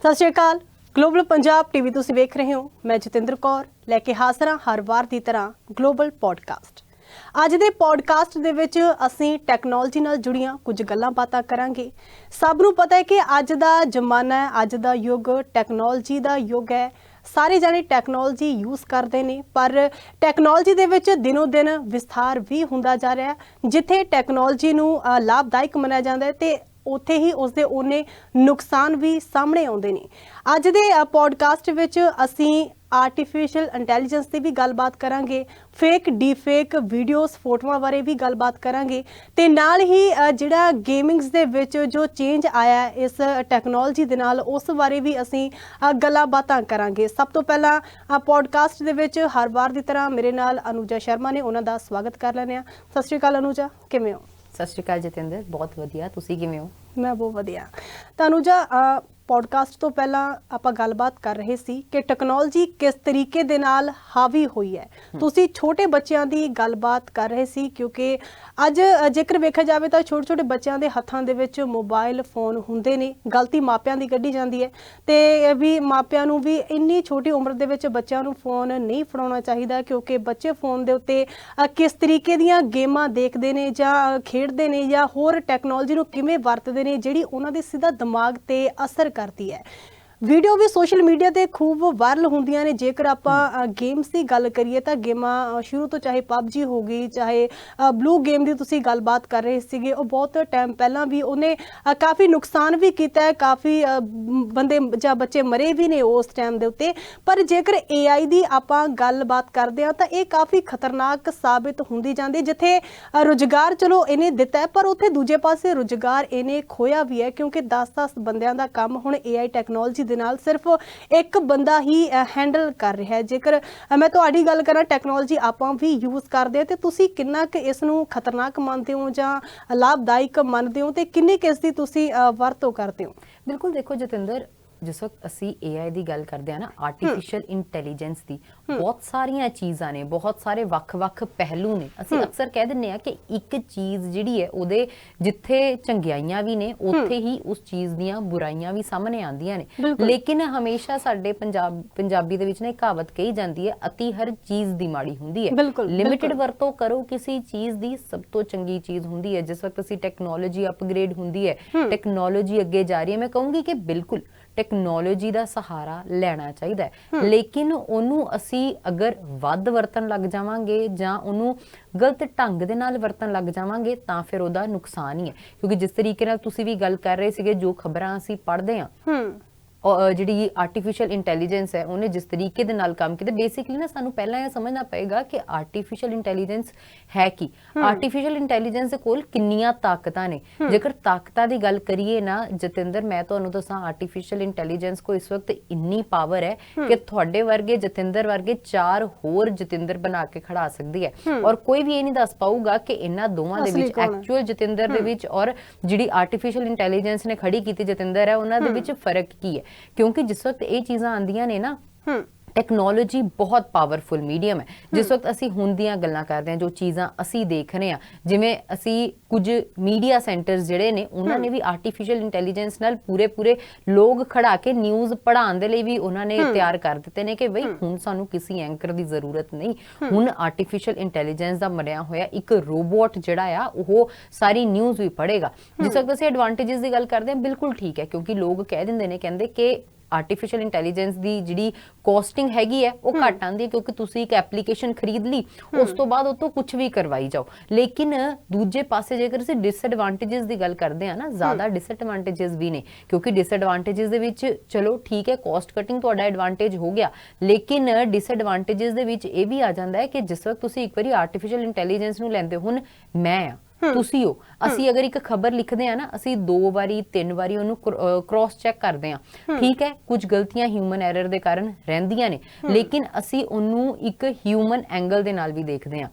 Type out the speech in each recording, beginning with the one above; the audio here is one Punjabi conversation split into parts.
ਸਤਿ ਸ਼੍ਰੀ ਅਕਾਲ। ਗਲੋਬਲ ਪੰਜਾਬ ਟੀਵੀ ਤੁਸੀਂ ਵੇਖ ਰਹੇ ਹੋ। ਮੈਂ ਜਤਿੰਦਰ ਕੌਰ। ਲੈ ਕੇ ਹਾਜ਼ਰ ਹਾਂ ਹਰ ਵਾਰ ਦੀ ਤਰ੍ਹਾਂ ਗਲੋਬਲ ਪੋਡਕਾਸਟ ਅੱਜ ਦੇ ਪੋਡਕਾਸਟ ਦੇ ਵਿੱਚ ਅਸੀਂ ਟੈਕਨੋਲੋਜੀ ਨਾਲ ਜੁੜੀਆਂ ਕੁਝ ਗੱਲਾਂ ਬਾਤਾਂ ਕਰਾਂਗੇ। ਸਭ ਨੂੰ ਪਤਾ ਹੈ ਕਿ ਅੱਜ ਦਾ ਜ਼ਮਾਨਾ ਹੈ, ਅੱਜ ਦਾ ਯੁੱਗ ਟੈਕਨੋਲੋਜੀ ਦਾ ਯੁੱਗ ਹੈ। ਸਾਰੇ ਜਾਣੇ ਟੈਕਨੋਲੋਜੀ ਯੂਜ਼ ਕਰਦੇ ਨੇ, ਪਰ ਟੈਕਨੋਲੋਜੀ ਦੇ ਵਿੱਚ ਦਿਨੋ ਦਿਨ ਵਿਸਥਾਰ ਵੀ ਹੁੰਦਾ ਜਾ ਰਿਹਾ ਹੈ। ਜਿੱਥੇ ਟੈਕਨੋਲੋਜੀ ਨੂੰ ਲਾਭਦਾਇਕ ਮੰਨਿਆ ਜਾਂਦਾ ਹੈ ਤੇ ਉੱਥੇ ਹੀ ਉਸਦੇ ਉਹਨੇ ਨੁਕਸਾਨ ਵੀ ਸਾਹਮਣੇ ਆਉਂਦੇ ਨੇ। ਅੱਜ ਦੇ ਪੋਡਕਾਸਟ ਵਿੱਚ ਅਸੀਂ ਆਰਟੀਫੀਸ਼ੀਅਲ ਇੰਟੈਲੀਜੈਂਸ ਦੀ ਵੀ ਗੱਲਬਾਤ ਕਰਾਂਗੇ ਫੇਕ ਡੀਫੇਕ ਵੀਡੀਓਜ਼ ਫੋਟੋਆਂ ਬਾਰੇ ਵੀ ਗੱਲਬਾਤ ਕਰਾਂਗੇ ਤੇ ਨਾਲ ਹੀ ਜਿਹੜਾ ਗੇਮਿੰਗਸ ਦੇ ਵਿੱਚ ਜੋ ਚੇਂਜ ਆਇਆ ਇਸ ਟੈਕਨੋਲੋਜੀ ਦੇ ਨਾਲ, ਉਸ ਬਾਰੇ ਵੀ ਅਸੀਂ ਗੱਲਾਂ ਬਾਤਾਂ ਕਰਾਂਗੇ। ਸਭ ਤੋਂ ਪਹਿਲਾਂ ਪੋਡਕਾਸਟ ਦੇ ਵਿੱਚ ਹਰ ਵਾਰ ਦੀ ਤਰ੍ਹਾਂ ਮੇਰੇ ਨਾਲ ਅਨੂਜਾ ਸ਼ਰਮਾ ਨੇ ਉਹਨਾਂ ਦਾ ਸਵਾਗਤ ਕਰ ਲੈਂਦੇ ਆ ਸਤਿ ਸ਼੍ਰੀ ਅਕਾਲ ਅਨੂਜਾ, ਕਿਵੇਂ ਹੋ? ਸਤਿ ਸ਼੍ਰੀ ਅਕਾਲ ਜਤਿੰਦਰ ਬਹੁਤ ਵਧੀਆ ਤੁਸੀਂ ਕਿਵੇਂ ਹੋ? ਮੈਂ ਬਹੁਤ ਵਧੀਆ। ਤਾਨੂਜਾ ਪੋਡਕਾਸਟ ਤੋਂ ਪਹਿਲਾਂ ਆਪਾਂ ਗੱਲਬਾਤ ਕਰ ਰਹੇ ਸੀ ਕਿ ਟੈਕਨੋਲੋਜੀ ਕਿਸ ਤਰੀਕੇ ਦੇ ਨਾਲ ਹਾਵੀ ਹੋਈ ਹੈ। ਤੁਸੀਂ ਛੋਟੇ ਬੱਚਿਆਂ ਦੀ ਗੱਲਬਾਤ ਕਰ ਰਹੇ ਸੀ ਕਿਉਂਕਿ ਅੱਜ ਜੇਕਰ ਵੇਖਿਆ ਜਾਵੇ ਤਾਂ ਛੋਟੇ ਛੋਟੇ ਬੱਚਿਆਂ ਦੇ ਹੱਥਾਂ ਦੇ ਵਿੱਚ ਮੋਬਾਈਲ ਫੋਨ ਹੁੰਦੇ ਨੇ ਗਲਤੀ ਮਾਪਿਆਂ ਦੀ ਕੱਢੀ ਜਾਂਦੀ ਹੈ ਤੇ ਵੀ ਮਾਪਿਆਂ ਨੂੰ ਵੀ ਇੰਨੀ ਛੋਟੀ ਉਮਰ ਦੇ ਵਿੱਚ ਬੱਚਿਆਂ ਨੂੰ ਫੋਨ ਨਹੀਂ ਫੜਾਉਣਾ ਚਾਹੀਦਾ ਕਿਉਂਕਿ ਬੱਚੇ ਫੋਨ ਦੇ ਉੱਤੇ ਕਿਸ ਤਰੀਕੇ ਦੀਆਂ ਗੇਮਾਂ ਦੇਖਦੇ ਨੇ ਜਾਂ ਖੇਡਦੇ ਨੇ ਜਾਂ ਹੋਰ ਟੈਕਨੋਲੋਜੀ ਨੂੰ ਕਿਵੇਂ ਵਰਤਦੇ ਨੇ ਜਿਹੜੀ ਉਹਨਾਂ ਦੇ ਸਿੱਧਾ ਦਿਮਾਗ ਤੇ ਅਸਰ ਕਰਦੀ ਹੈ। ਵੀਡੀਓ ਵੀ ਸੋਸ਼ਲ ਮੀਡੀਆ ਤੇ ਖੂਬ ਵਾਇਰਲ ਹੁੰਦੀਆਂ ਨੇ। ਜੇਕਰ ਆਪਾਂ ਗੇਮਸ ਦੀ ਗੱਲ ਕਰੀਏ ਤਾਂ ਗੇਮਾਂ ਸ਼ੁਰੂ ਤੋਂ ਚਾਹੇ PUBG ਹੋ ਗਈ ਚਾਹੇ ਬਲੂ ਗੇਮ ਦੀ ਤੁਸੀਂ ਗੱਲਬਾਤ ਕਰ ਰਹੇ ਸੀਗੇ ਉਹ ਬਹੁਤ ਟਾਈਮ ਪਹਿਲਾਂ ਵੀ ਉਹਨੇ ਕਾਫੀ ਨੁਕਸਾਨ ਵੀ ਕੀਤਾ ਹੈ। ਕਾਫੀ ਬੰਦੇ ਜਾਂ ਬੱਚੇ ਮਰੇ ਵੀ ਨੇ ਉਸ ਟਾਈਮ ਦੇ ਉੱਤੇ। ਪਰ ਜੇਕਰ AI ਦੀ ਆਪਾਂ ਗੱਲਬਾਤ ਕਰਦੇ ਹਾਂ ਤਾਂ ਇਹ ਕਾਫੀ ਖਤਰਨਾਕ ਸਾਬਿਤ ਹੁੰਦੀ ਜਾਂਦੀ। ਜਿੱਥੇ ਰੁਜ਼ਗਾਰ ਚਲੋ ਇਹਨੇ ਦਿੱਤਾ ਪਰ ਉੱਥੇ ਦੂਜੇ ਪਾਸੇ ਰੁਜ਼ਗਾਰ ਇਹਨੇ ਖੋਇਆ ਵੀ ਹੈ ਕਿਉਂਕਿ 10-10 ਬੰਦਿਆਂ ਦਾ ਕੰਮ ਹੁਣ AI ਟੈਕਨੋਲੋਜੀ ਦੇ ਨਾਲ ਸਿਰਫ ਇੱਕ ਬੰਦਾ ਹੀ ਹੈਂਡਲ ਕਰ ਰਿਹਾ ਹੈ। ਜੇਕਰ ਮੈਂ ਤੁਹਾਡੀ ਗੱਲ ਕਰਾਂ ਟੈਕਨੋਲੋਜੀ ਆਪਾਂ ਵੀ ਯੂਜ਼ ਕਰਦੇ ਹਾਂ, ਤੇ ਤੁਸੀਂ ਕਿੰਨਾ ਕੁ ਇਸ ਨੂੰ ਖਤਰਨਾਕ ਮੰਨਦੇ ਹੋ ਜਾਂ ਲਾਭਦਾਇਕ ਮੰਨਦੇ ਹੋ ਤੇ ਕਿੰਨੀ ਕੁ ਇਸ ਦੀ ਤੁਸੀਂ ਵਰਤੋਂ ਕਰਦੇ ਹੋ? ਬਿਲਕੁਲ ਦੇਖੋ ਜਤਿੰਦਰ ਜਿਸ ਵਕਤ ਅਸੀਂ AI ਦੀ ਗੱਲ ਕਰਦੇ ਆ ਨਾ ਆਰਟੀਫੀਸ਼ੀਅਲ ਇੰਟੈਲੀਜੈਂਸ ਦੀ ਬਹੁਤ ਸਾਰੀਆਂ ਚੀਜ਼ਾਂ ਨੇ ਬਹੁਤ ਸਾਰੇ ਵੱਖ-ਵੱਖ ਪਹਿਲੂ ਨੇ। ਅਸੀਂ ਅਕਸਰ ਕਹਿ ਦਿੰਨੇ ਆ ਕਿ ਇੱਕ ਚੀਜ਼ ਜਿਹੜੀ ਹੈ ਉਹਦੇ ਜਿੱਥੇ ਚੰਗਿਆਈਆਂ ਵੀ ਨੇ ਉੱਥੇ ਹੀ। ਉਸ ਚੀਜ਼ ਦੀਆਂ ਬੁਰਾਈਆਂ ਵੀ ਸਾਹਮਣੇ ਆਉਂਦੀਆਂ ਨੇ। ਲੇਕਿਨ ਹਮੇਸ਼ਾ ਸਾਡੇ ਪੰਜਾਬ ਪੰਜਾਬੀ ਦੇ ਵਿੱਚ ਨਾ ਇੱਕ ਕਹਾਵਤ ਕਹੀ ਜਾਂਦੀ ਹੈ ਅਤੀ ਹਰ ਚੀਜ਼ ਦੀ ਮਾੜੀ ਹੁੰਦੀ ਹੈ। ਲਿਮਿਟਿਡ। ਵਰਤੋਂ ਕਰੋ ਕਿਸੇ ਚੀਜ਼ ਦੀ ਸਭ ਤੋਂ ਚੰਗੀ ਚੀਜ਼ ਹੁੰਦੀ ਹੈ। ਜਿਸ ਵਕਤ ਅਸੀਂ ਟੈਕਨੋਲੋਜੀ ਅਪਗ੍ਰੇਡ ਹੁੰਦੀ ਹੈ ਟੈਕਨੋਲੋਜੀ ਅੱਗੇ ਜਾ ਰਹੀ ਹੈ ਮੈਂ ਕਹੂੰਗੀ ਕਿ ਬਿਲਕੁਲ। ਟੈਕਨੋਲੋਜੀ ਦਾ ਸਹਾਰਾ ਲੈਣਾ ਚਾਹੀਦਾ ਹੈ। ਲੇਕਿਨ ਉਹਨੂੰ ਅਸੀਂ ਅਗਰ ਵੱਧ ਵਰਤਣ ਲੱਗ ਜਾਵਾਂਗੇ ਜਾਂ ਉਹਨੂੰ ਗਲਤ ਢੰਗ ਦੇ ਨਾਲ ਵਰਤਣ ਲੱਗ ਜਾਵਾਂਗੇ ਤਾਂ ਫਿਰ ਉਹਦਾ ਨੁਕਸਾਨ ਹੀ ਹੈ। ਕਿਉਂਕਿ ਜਿਸ ਤਰੀਕੇ ਨਾਲ ਤੁਸੀਂ ਵੀ ਗੱਲ ਕਰ ਰਹੇ ਸੀਗੇ ਜੋ ਖਬਰਾਂ ਅਸੀਂ ਪੜ੍ਹਦੇ ਹਾਂ। ਜਿਹੜੀ ਆਰਟੀਫੀਸ਼ੀਅਲ ਇੰਟੈਲੀਜੈਂਸ ਹੈ ਉਹਨੇ ਜਿਸ ਤਰੀਕੇ ਦੇ ਨਾਲ ਕੰਮ ਕੀਤਾ ਬੇਸਿਕਲੀ ਨਾ ਸਾਨੂੰ ਪਹਿਲਾਂ ਇਹ ਸਮਝਣਾ ਪਏਗਾ ਕਿ ਆਰਟੀਫੀਸ਼ੀਅਲ ਇੰਟੈਲੀਜੈਂਸ ਹੈ ਕੀ? ਆਰਟੀਫੀਸ਼ੀਅਲ ਇੰਟੈਲੀਜੈਂਸ ਦੇ ਕੋਲ ਕਿੰਨੀਆਂ ਤਾਕਤਾਂ ਨੇ? ਜੇਕਰ ਤਾਕਤਾਂ ਦੀ ਗੱਲ ਕਰੀਏ ਨਾ ਜਤਿੰਦਰ ਮੈਂ ਤੁਹਾਨੂੰ ਦੱਸਾਂ ਆਰਟੀਫੀਸ਼ੀਅਲ ਇੰਟੈਲੀਜੈਂਸ ਕੋ ਇਸ ਵਕਤ ਇੰਨੀ ਪਾਵਰ ਹੈ ਕਿ ਤੁਹਾਡੇ ਵਰਗੇ ਜਤਿੰਦਰ ਵਰਗੇ ਚਾਰ ਹੋਰ ਜਤਿੰਦਰ ਬਣਾ ਕੇ ਖੜਾ ਸਕਦੀ ਹੈ। ਔਰ ਕੋਈ ਵੀ ਇਹ ਨਹੀਂ ਦੱਸ ਪਾਊਗਾ ਕਿ ਇਹਨਾਂ ਦੋਵਾਂ ਦੇ ਵਿੱਚ? ਐਕਚੁਅਲ ਜਤਿੰਦਰ ਦੇ ਵਿੱਚ ਔਰ ਜਿਹੜੀ ਆਰਟੀਫੀਸ਼ੀਅਲ ਇੰਟੈਲੀਜੈਂਸ ਨੇ ਖੜੀ ਕੀਤੀ ਜਤਿੰਦਰ ਹੈ ਉਹਨਾਂ ਦੇ ਵਿੱਚ ਫ਼ਰਕ ਕੀ ਹੈ? ਕਿਉਂਕਿ ਜਿਸ ਵਕਤ ਇਹ ਚੀਜ਼ਾਂ ਆਂਦੀਆਂ ਨੇ ਨਾ ਹੂੰ। ਟੈਕਨੋਲੋਜੀ ਬਹੁਤ ਪਾਵਰਫੁਲ ਮੀਡੀਅਮ ਹੈ। ਜਿਸ ਵਕਤ ਅਸੀਂ ਹੁਣ ਦੀਆਂ ਗੱਲਾਂ ਕਰਦੇ ਹਾਂ ਜੋ ਚੀਜ਼ਾਂ ਅਸੀਂ ਦੇਖ ਰਹੇ ਹਾਂ ਜਿਵੇਂ ਅਸੀਂ ਕੁਝ ਮੀਡੀਆ ਸੈਂਟਰਸ ਜਿਹੜੇ ਨੇ ਉਹਨਾਂ ਨੇ ਵੀ ਆਰਟੀਫੀਸ਼ੀਅਲ ਇੰਟੈਲੀਜੈਂਸ ਨਾਲ ਪੂਰੇ ਪੂਰੇ ਲੋਕ ਖੜਾ ਕੇ ਨਿਊਜ਼ ਪੜ੍ਹਾਉਣ ਦੇ ਲਈ ਵੀ ਉਹਨਾਂ ਨੇ ਤਿਆਰ ਕਰ ਦਿੱਤੇ ਨੇ ਕਿ ਬਈ ਹੁਣ ਸਾਨੂੰ ਕਿਸੇ ਐਂਕਰ ਦੀ ਜ਼ਰੂਰਤ ਨਹੀਂ। ਹੁਣ ਆਰਟੀਫੀਸ਼ੀਅਲ ਇੰਟੈਲੀਜੈਂਸ ਦਾ ਬਣਿਆ ਹੋਇਆ ਇੱਕ ਰੋਬੋਟ ਜਿਹੜਾ ਆ ਉਹ ਸਾਰੀ ਨਿਊਜ਼ ਵੀ ਪੜ੍ਹੇਗਾ। ਜਿਸ ਵਕਤ ਅਸੀਂ ਐਡਵਾਂਟੇजेस ਦੀ ਗੱਲ ਕਰਦੇ ਹਾਂ ਬਿਲਕੁਲ ਠੀਕ ਹੈ ਕਿਉਂਕਿ ਲੋਕ ਕਹਿ ਦਿੰਦੇ ਨੇ ਕਹਿੰਦੇ ਕਿ ਆਰਟੀਫੀਸ਼ੀਅਲ ਇੰਟੈਲੀਜੈਂਸ ਦੀ ਜਿਹੜੀ ਕੋਸਟਿੰਗ ਹੈਗੀ ਹੈ ਉਹ ਘਟ ਆਂਦੀ ਕਿਉਂਕਿ ਤੁਸੀਂ ਇੱਕ ਐਪਲੀਕੇਸ਼ਨ ਖਰੀਦ ਲਈ ਉਸ ਤੋਂ ਬਾਅਦ ਉਹ ਤੋਂ ਕੁਝ ਵੀ ਕਰਵਾਈ ਜਾਓ। ਲੇਕਿਨ ਦੂਜੇ ਪਾਸੇ ਜੇਕਰ ਅਸੀਂ ਡਿਸਐਡਵਾਂਟੇजेस ਦੀ ਗੱਲ ਕਰਦੇ ਆ ਨਾ ਜ਼ਿਆਦਾ ਡਿਸਐਡਵਾਂਟੇजेस ਵੀ ਨੇ। ਕਿਉਂਕਿ ਡਿਸਐਡਵਾਂਟੇजेस ਦੇ ਵਿੱਚ ਚਲੋ ਠੀਕ ਹੈ ਕੋਸਟ ਕਟਿੰਗ ਤੁਹਾਡਾ ਐਡਵਾਂਟੇਜ ਹੋ ਗਿਆ। ਲੇਕਿਨ ਡਿਸਐਡਵਾਂਟੇजेस ਦੇ ਵਿੱਚ ਇਹ ਵੀ ਆ ਜਾਂਦਾ ਹੈ ਕਿ ਜਿਸ ਵਕਤ ਤੁਸੀਂ ਇੱਕ ਵਾਰੀ ਆਰਟੀਫੀਸ਼ੀਅਲ ਇੰਟੈਲੀਜੈਂਸ ਨੂੰ ਲੈਂਦੇ ਹੋ ਹੁਣ ਮੈਂ ਆ। ਤੁਸੀਂ ਹੋ। ਅਸੀਂ ਅਗਰ ਇੱਕ ਖਬਰ ਲਿਖਦੇ ਆ ਨਾ ਅਸੀਂ ਦੋ ਵਾਰੀ ਤਿੰਨ ਵਾਰੀ ਉਹਨੂੰ ਕ੍ਰਾਸ ਚੈੱਕ ਕਰਦੇ ਆ ਠੀਕ ਹੈ? ਕੁਝ ਗਲਤੀਆਂ ਹਿਊਮਨ ਐਰਰ ਦੇ ਕਾਰਨ ਰਹਿੰਦੀਆਂ ਨੇ। ਲੇਕਿਨ ਅਸੀਂ ਉਹਨੂੰ ਇੱਕ ਹਿਊਮਨ ਐਂਗਲ ਦੇ ਨਾਲ ਵੀ ਦੇਖਦੇ ਆ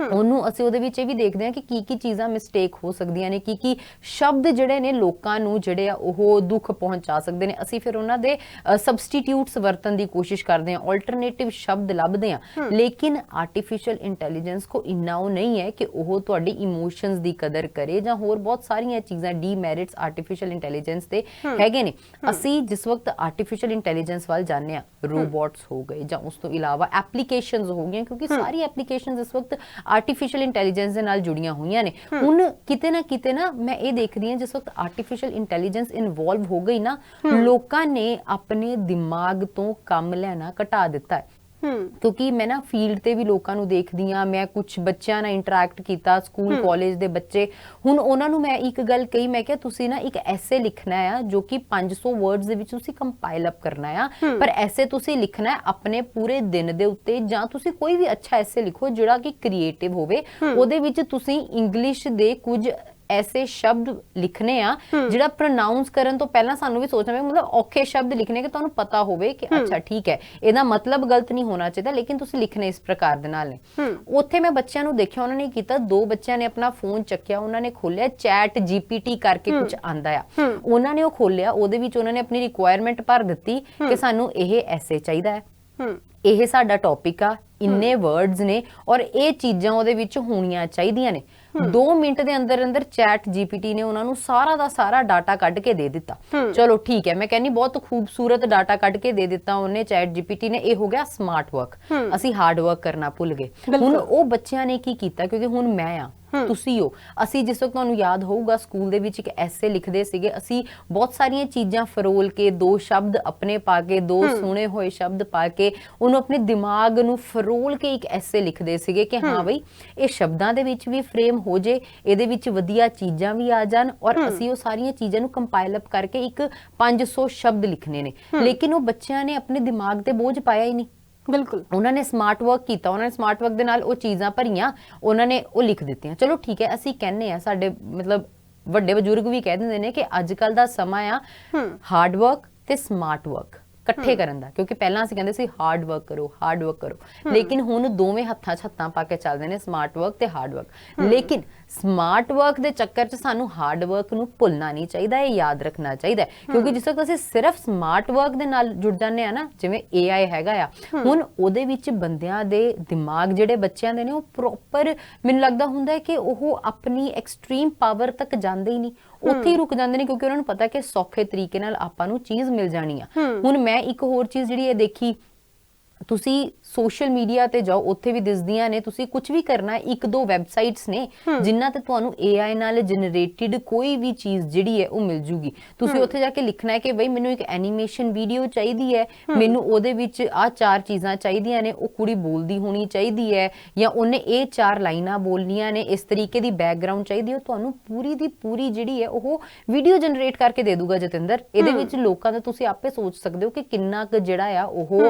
ਉਹਨੂੰ ਅਸੀਂ ਉਹਦੇ ਵਿੱਚ ਇਹ ਵੀ ਦੇਖਦੇ ਹਾਂ ਕਿ ਕੀ ਕੀ ਚੀਜ਼ਾਂ ਮਿਸਟੇਕ ਹੋ ਸਕਦੀਆਂ ਨੇ ਕੀ ਕੀ ਸ਼ਬਦ ਜਿਹੜੇ ਨੇ ਲੋਕਾਂ ਨੂੰ ਜਿਹੜੇ ਆ ਉਹ ਦੁੱਖ ਪਹੁੰਚਾ ਸਕਦੇ ਨੇ। ਅਸੀਂ ਫਿਰ ਉਹਨਾਂ ਦੇ ਸਬਸਟੀਟਿਊਟਸ ਵਰਤਨ ਦੀ ਕੋਸ਼ਿਸ਼ ਕਰਦੇ ਹਾਂ ਆਲਟਰਨੇਟਿਵ ਸ਼ਬਦ ਲੱਭਦੇ ਹਾਂ। ਲੇਕਿਨ ਆਰਟੀਫੀਸ਼ੀਅਲ ਇੰਟੈਲੀਜੈਂਸ ਕੋ ਇੰਨਾ ਉਹ ਨਹੀਂ ਹੈ ਕਿ ਉਹ ਤੁਹਾਡੀ ਇਮੋਸ਼ਨਸ ਦੀ ਕਦਰ ਕਰੇ ਜਾਂ ਹੋਰ ਬਹੁਤ ਸਾਰੀਆਂ ਚੀਜ਼ਾਂ ਡੀਮੈਰਿਟਸ ਆਰਟੀਫੀਸ਼ੀਅਲ ਇੰਟੈਲੀਜੈਂਸ ਦੇ ਹੈਗੇ ਨੇ। ਅਸੀਂ ਜਿਸ ਵਕਤ ਆਰਟੀਫੀਸ਼ੀਅਲ ਇੰਟੈਲੀਜੈਂਸ ਵੱਲ ਜਾਂਦੇ ਆ ਰੋਬੋਟਸ ਹੋ ਗਏ ਜਾਂ ਉਸ ਤੋਂ ਇਲਾਵਾ ਐਪਲੀਕੇਸ਼ਨਸ ਹੋ ਗਈਆਂ ਕਿਉਂਕਿ ਸਾਰੀ ਐਪਲੀਕੇਸ਼ਨਸ ਇਸ ਵਕਤ ਆਰਟੀਫੀਸ਼ੀਅਲ ਇੰਟੈਲੀਜੈਂਸ ਦੇ ਨਾਲ ਜੁੜੀਆਂ ਹੋਈਆਂ ਨੇ। ਹੁਣ ਕਿਤੇ ਨਾ ਕਿਤੇ ਨਾ ਮੈਂ ਇਹ ਦੇਖਦੀ ਹਾਂ ਜਿਸ ਵਕਤ ਆਰਟੀਫੀਸ਼ੀਅਲ ਇੰਟੈਲੀਜੈਂਸ ਇਨਵੋਲਵ ਹੋ ਗਈ ਨਾ ਲੋਕਾਂ ਨੇ ਆਪਣੇ ਦਿਮਾਗ ਤੋਂ ਕੰਮ ਲੈਣਾ ਘਟਾ ਦਿੱਤਾ ਹੈ ਹੂੰ। ਕਿਉਂਕਿ ਮੈਂ ਨਾ ਫੀਲਡ ਤੇ ਵੀ ਲੋਕਾਂ ਨੂੰ ਦੇਖਦੀ ਆ ਮੈਂ ਕੁਝ ਬੱਚਿਆਂ ਨਾਲ ਇੰਟਰੈਕਟ ਕੀਤਾ ਸਕੂਲ ਕਾਲਜ ਦੇ ਬੱਚੇ। ਹੁਣ ਉਹਨਾਂ ਨੂੰ ਮੈਂ ਇੱਕ ਗੱਲ ਕਹੀ ਮੈਂ ਕਿਹਾ ਤੁਸੀਂ ਨਾ ਇੱਕ ਐਸੇ ਲਿਖਣਾ ਆ ਜੋ ਕਿ 500 ਵਰਡਸ ਦੇ ਵਿੱਚ ਤੁਸੀਂ ਕੰਪਾਈਲ ਅਪ ਕਰਨਾ ਆ। ਪਰ ਐਸੇ ਤੁਸੀਂ ਲਿਖਣਾ ਆਪਣੇ ਪੂਰੇ ਦਿਨ ਦੇ ਉੱਤੇ ਜਾਂ ਤੁਸੀਂ ਕੋਈ ਵੀ ਅੱਛਾ ਐਸੇ ਲਿਖੋ ਜਿਹੜਾ ਕਿ ਕ੍ਰੀਏਟਿਵ ਹੋਵੇ ਉਹਦੇ ਵਿੱਚ ਤੁਸੀਂ ਇੰਗਲਿਸ਼ ਦੇ ਕੁਝ ਐਸੇ ਸ਼ਬਦ ਲਿਖਨੇ ਆ ਜਿਹੜਾ ਪ੍ਰੋਨਾਂਸ ਕਰਨ ਤੋਂ ਪਹਿਲਾਂ ਸਾਨੂੰ ਵੀ ਸੋਚਣਾ ਪਏ ਮਤਲਬ ਔਖੇ ਸ਼ਬਦ ਲਿਖਨੇ ਕਿ ਤੁਹਾਨੂੰ ਪਤਾ ਹੋਵੇ ਕਿ ਅੱਛਾ ਠੀਕ ਹੈ ਇਹਦਾ ਮਤਲਬ ਗਲਤ ਨਹੀਂ ਹੋਣਾ ਚਾਹੀਦਾ ਲੇਕਿਨ ਤੁਸੀਂ ਲਿਖਨੇ ਇਸ ਪ੍ਰਕਾਰ ਦੇ ਨਾਲ ਨੇ। ਉੱਥੇ ਮੈਂ ਬੱਚਿਆਂ ਨੂੰ ਦੇਖਿਆ ਉਹਨਾਂ ਨੇ ਕੀਤਾ ਦੋ ਬੱਚਿਆਂ ਨੇ ਆਪਣਾ ਫੋਨ ਚੱਕਿਆ ਉਹਨਾਂ ਨੇ ਖੋਲਿਆ ਚੈਟ ਜੀਪੀਟੀ ਕਰਕੇ ਕੁਝ ਆਂਦਾ ਆ। ਉਹਨਾਂ ਨੇ ਉਹ ਖੋਲਿਆ ਉਹਦੇ ਵਿੱਚ ਉਹਨਾਂ ਨੇ ਆਪਣੀ ਰਿਕੁਆਇਰਮੈਂਟ ਭਰ ਦਿੱਤੀ ਕਿ ਸਾਨੂੰ ਇਹ ਐਸੇ ਚਾਹੀਦਾ ਹੂੰ। ਇਹ ਸਾਡਾ ਟੌਪਿਕ ਆ ਇੰਨੇ ਵਰਡਸ ਨੇ ਔਰ ਇਹ ਚੀਜ਼ਾਂ ਉਹਦੇ ਵਿੱਚ ਹੋਣੀਆਂ ਚਾਹੀਦੀਆਂ ਨੇ। 2 ਮਿੰਟ ਦੇ ਅੰਦਰ ਅੰਦਰ ਚੈਟ ਜੀਪੀਟੀ ਨੇ ਉਹਨਾਂ ਨੂੰ ਸਾਰਾ ਦਾ ਸਾਰਾ ਡਾਟਾ ਕੱਢ ਕੇ ਦੇ ਦਿੱਤਾ। ਚਲੋ ਠੀਕ ਹੈ ਮੈਂ ਕਹਿੰਨੀ ਬਹੁਤ ਖੂਬਸੂਰਤ ਡਾਟਾ ਕੱਢ ਕੇ ਦੇ ਦਿੱਤਾ ਉਹਨੇ ਚੈਟ ਜੀਪੀਟੀ ਨੇ ਇਹ ਹੋ ਗਿਆ ਸਮਾਰਟ ਵਰਕ ਅਸੀਂ ਹਾਰਡ ਵਰਕ ਕਰਨਾ ਭੁੱਲ ਗਏ। ਹੁਣ ਉਹ ਬੱਚਿਆਂ ਨੇ ਕੀ ਕੀਤਾ ਕਿਉਂਕਿ ਹੁਣ ਮੈਂ ਆ ਤੁਸੀਂ ਹੋ। ਅਸੀਂ ਜਿਸ ਵਕਤ ਤੁਹਾਨੂੰ ਯਾਦ ਹੋਊਗਾ ਸਕੂਲ ਦੇ ਵਿੱਚ ਇੱਕ ਐਸੇ ਲਿਖਦੇ ਸੀਗੇ ਅਸੀਂ ਬਹੁਤ ਸਾਰੀਆਂ ਚੀਜ਼ਾਂ ਫਰੋਲ ਕੇ ਦੋ ਸ਼ਬਦ ਆਪਣੇ ਪਾ ਕੇ ਦੋ ਸੁਣੇ ਹੋਏ ਸ਼ਬਦ ਪਾ ਕੇ ਉਹਨੂੰ ਆਪਣੇ ਦਿਮਾਗ ਨੂੰ ਫਰੋਲ ਕੇ ਇੱਕ ਐਸੇ ਲਿਖਦੇ ਸੀਗੇ ਕਿ ਹਾਂ ਬਈ ਇਹ ਸ਼ਬਦਾਂ ਦੇ ਵਿੱਚ ਵੀ ਫਰੇਮ ਹੋ ਜੇ ਇਹਦੇ ਵਿੱਚ ਵਧੀਆ ਚੀਜ਼ਾਂ ਵੀ ਆ ਜਾਣ ਔਰ ਅਸੀਂ ਉਹ ਸਾਰੀਆਂ ਚੀਜ਼ਾਂ ਨੂੰ ਕੰਪਾਈਲ ਅਪ ਕਰਕੇ ਇੱਕ 500 ਸ਼ਬਦ ਲਿਖਣੇ ਨੇ। ਲੇਕਿਨ ਉਹ ਬੱਚਿਆਂ ਨੇ ਆਪਣੇ ਦਿਮਾਗ ਤੇ ਬੋਝ ਪਾਇਆ ਹੀ ਨਹੀਂ। ਬਿਲਕੁਲ। ਉਹਨਾਂ ਨੇ ਸਮਾਰਟ ਵਰਕ ਕੀਤਾ ਉਹਨਾਂ ਨੇ ਸਮਾਰਟ ਵਰਕ ਦੇ ਨਾਲ ਉਹ ਚੀਜ਼ਾਂ ਭਰੀਆਂ ਉਹਨਾਂ ਨੇ ਉਹ ਲਿਖ ਦਿੱਤੀਆਂ। ਚਲੋ ਠੀਕ ਹੈ ਅਸੀਂ ਕਹਿੰਨੇ ਆ ਸਾਡੇ ਮਤਲਬ ਵੱਡੇ ਬਜ਼ੁਰਗ ਵੀ ਕਹਿ ਦਿੰਦੇ ਨੇ ਕਿ ਅੱਜ ਕੱਲ ਦਾ ਸਮਾਂ ਆ ਹਾਰਡ ਵਰਕ ਤੇ ਸਮਾਰਟ ਵਰਕ ਇਕੱਠੇ ਕਰਨ ਦਾ ਕਿਉਂਕਿ ਪਹਿਲਾਂ ਅਸੀਂ ਕਹਿੰਦੇ ਸੀ ਹਾਰਡ ਵਰਕ ਕਰੋ ਹਾਰਡ ਵਰਕ ਕਰੋ। ਲੇਕਿਨ ਹੁਣ ਦੋਵੇਂ ਹੱਥਾਂ 'ਚ ਹੱਥਾਂ ਪਾ ਕੇ ਚੱਲਦੇ ਨੇ ਸਮਾਰਟ ਵਰਕ ਤੇ ਹਾਰਡ ਵਰਕ ਲੇਕਿਨ ਸਮਾਰਟ ਵਰਕ ਦੇ ਚੱਕਰ 'ਚ ਸਾਨੂੰ ਹਾਰਡ ਵਰਕ ਨੂੰ ਭੁੱਲਣਾ ਨਹੀਂ ਚਾਹੀਦਾ ਇਹ ਯਾਦ ਰੱਖਣਾ ਚਾਹੀਦਾ ਹੈ। ਕਿਉਂਕਿ ਜਿਸ ਵਕਤ ਅਸੀਂ ਸਿਰਫ ਸਮਾਰਟ ਵਰਕ ਦੇ ਨਾਲ ਜੁੜ ਜਾਂਦੇ ਆ ਨਾ ਜਿਵੇਂ AI ਹੈਗਾ ਆ ਹੁਣ ਉਹਦੇ ਵਿੱਚ ਬੰਦਿਆਂ ਦੇ ਦਿਮਾਗ ਜਿਹੜੇ ਬੱਚਿਆਂ ਦੇ ਨੇ ਉਹ ਪ੍ਰੋਪਰ ਮੈਨੂੰ ਲੱਗਦਾ ਹੁੰਦਾ ਹੈ ਕਿ ਉਹ ਆਪਣੀ ਐਕਸਟ੍ਰੀਮ ਪਾਵਰ ਤੱਕ ਜਾਂਦੇ ਹੀ ਨਹੀਂ। ਉੱਥੇ ਹੀ ਰੁਕ ਜਾਂਦੇ ਨੇ ਕਿਉਂਕਿ ਉਹਨਾਂ ਨੂੰ ਪਤਾ ਕਿ ਸੌਖੇ ਤਰੀਕੇ ਨਾਲ ਆਪਾਂ ਨੂੰ ਚੀਜ਼ ਮਿਲ ਜਾਣੀ ਆ। ਹੁਣ ਮੈਂ ਇੱਕ ਹੋਰ ਚੀਜ਼ ਜਿਹੜੀ ਇਹ ਦੇਖੀ ਤੁਸੀਂ ਸੋਸ਼ਲ ਮੀਡੀਆ ਤੇ ਜਾਓ ਉੱਥੇ ਵੀ ਦਿਸਦੀਆਂ ਨੇ ਤੁਸੀਂ ਕੁਝ ਵੀ ਕਰਨਾ ਇੱਕ ਦੋ ਵੈਬਸਾਈਟਸ ਨੇ ਜਿਨ੍ਹਾਂ ਤੇ ਤੁਹਾਨੂੰ AI ਨਾਲ ਜਨਰੇਟਿਡ ਕੋਈ ਵੀ ਚੀਜ਼ ਜਿਹੜੀ ਹੈ ਉਹ ਮਿਲ ਜੂਗੀ। ਤੁਸੀਂ ਉੱਥੇ ਜਾ ਕੇ ਲਿਖਣਾ ਹੈ ਕਿ ਬਈ ਮੈਨੂੰ ਇੱਕ ਐਨੀਮੇਸ਼ਨ ਵੀਡੀਓ ਚਾਹੀਦੀ ਹੈ ਮੈਨੂੰ ਉਹਦੇ ਵਿੱਚ ਆ ਚਾਰ ਚੀਜ਼ਾਂ ਚਾਹੀਦੀਆਂ ਨੇ ਉਹ ਕੁੜੀ ਬੋਲਦੀ ਹੋਣੀ ਚਾਹੀਦੀ ਹੈ ਜਾਂ ਉਹਨੇ ਇਹ ਚਾਰ ਲਾਈਨਾਂ ਬੋਲਣੀਆਂ ਨੇ ਇਸ ਤਰੀਕੇ ਦੀ ਬੈਕਗ੍ਰਾਉਂਡ ਚਾਹੀਦੀ ਹੈ ਤੁਹਾਨੂੰ ਪੂਰੀ ਦੀ ਪੂਰੀ ਜਿਹੜੀ ਹੈ ਉਹ ਵੀਡੀਓ ਜਨਰੇਟ ਕਰਕੇ ਦੇ ਦੂਗਾ ਜਤਿੰਦਰ। ਇਹਦੇ ਵਿੱਚ ਲੋਕਾਂ ਦਾ ਤੁਸੀਂ ਆਪੇ ਸੋਚ ਸਕਦੇ ਹੋ ਕਿ ਕਿੰਨਾ ਕੁ ਜਿਹੜਾ ਆ ਉਹ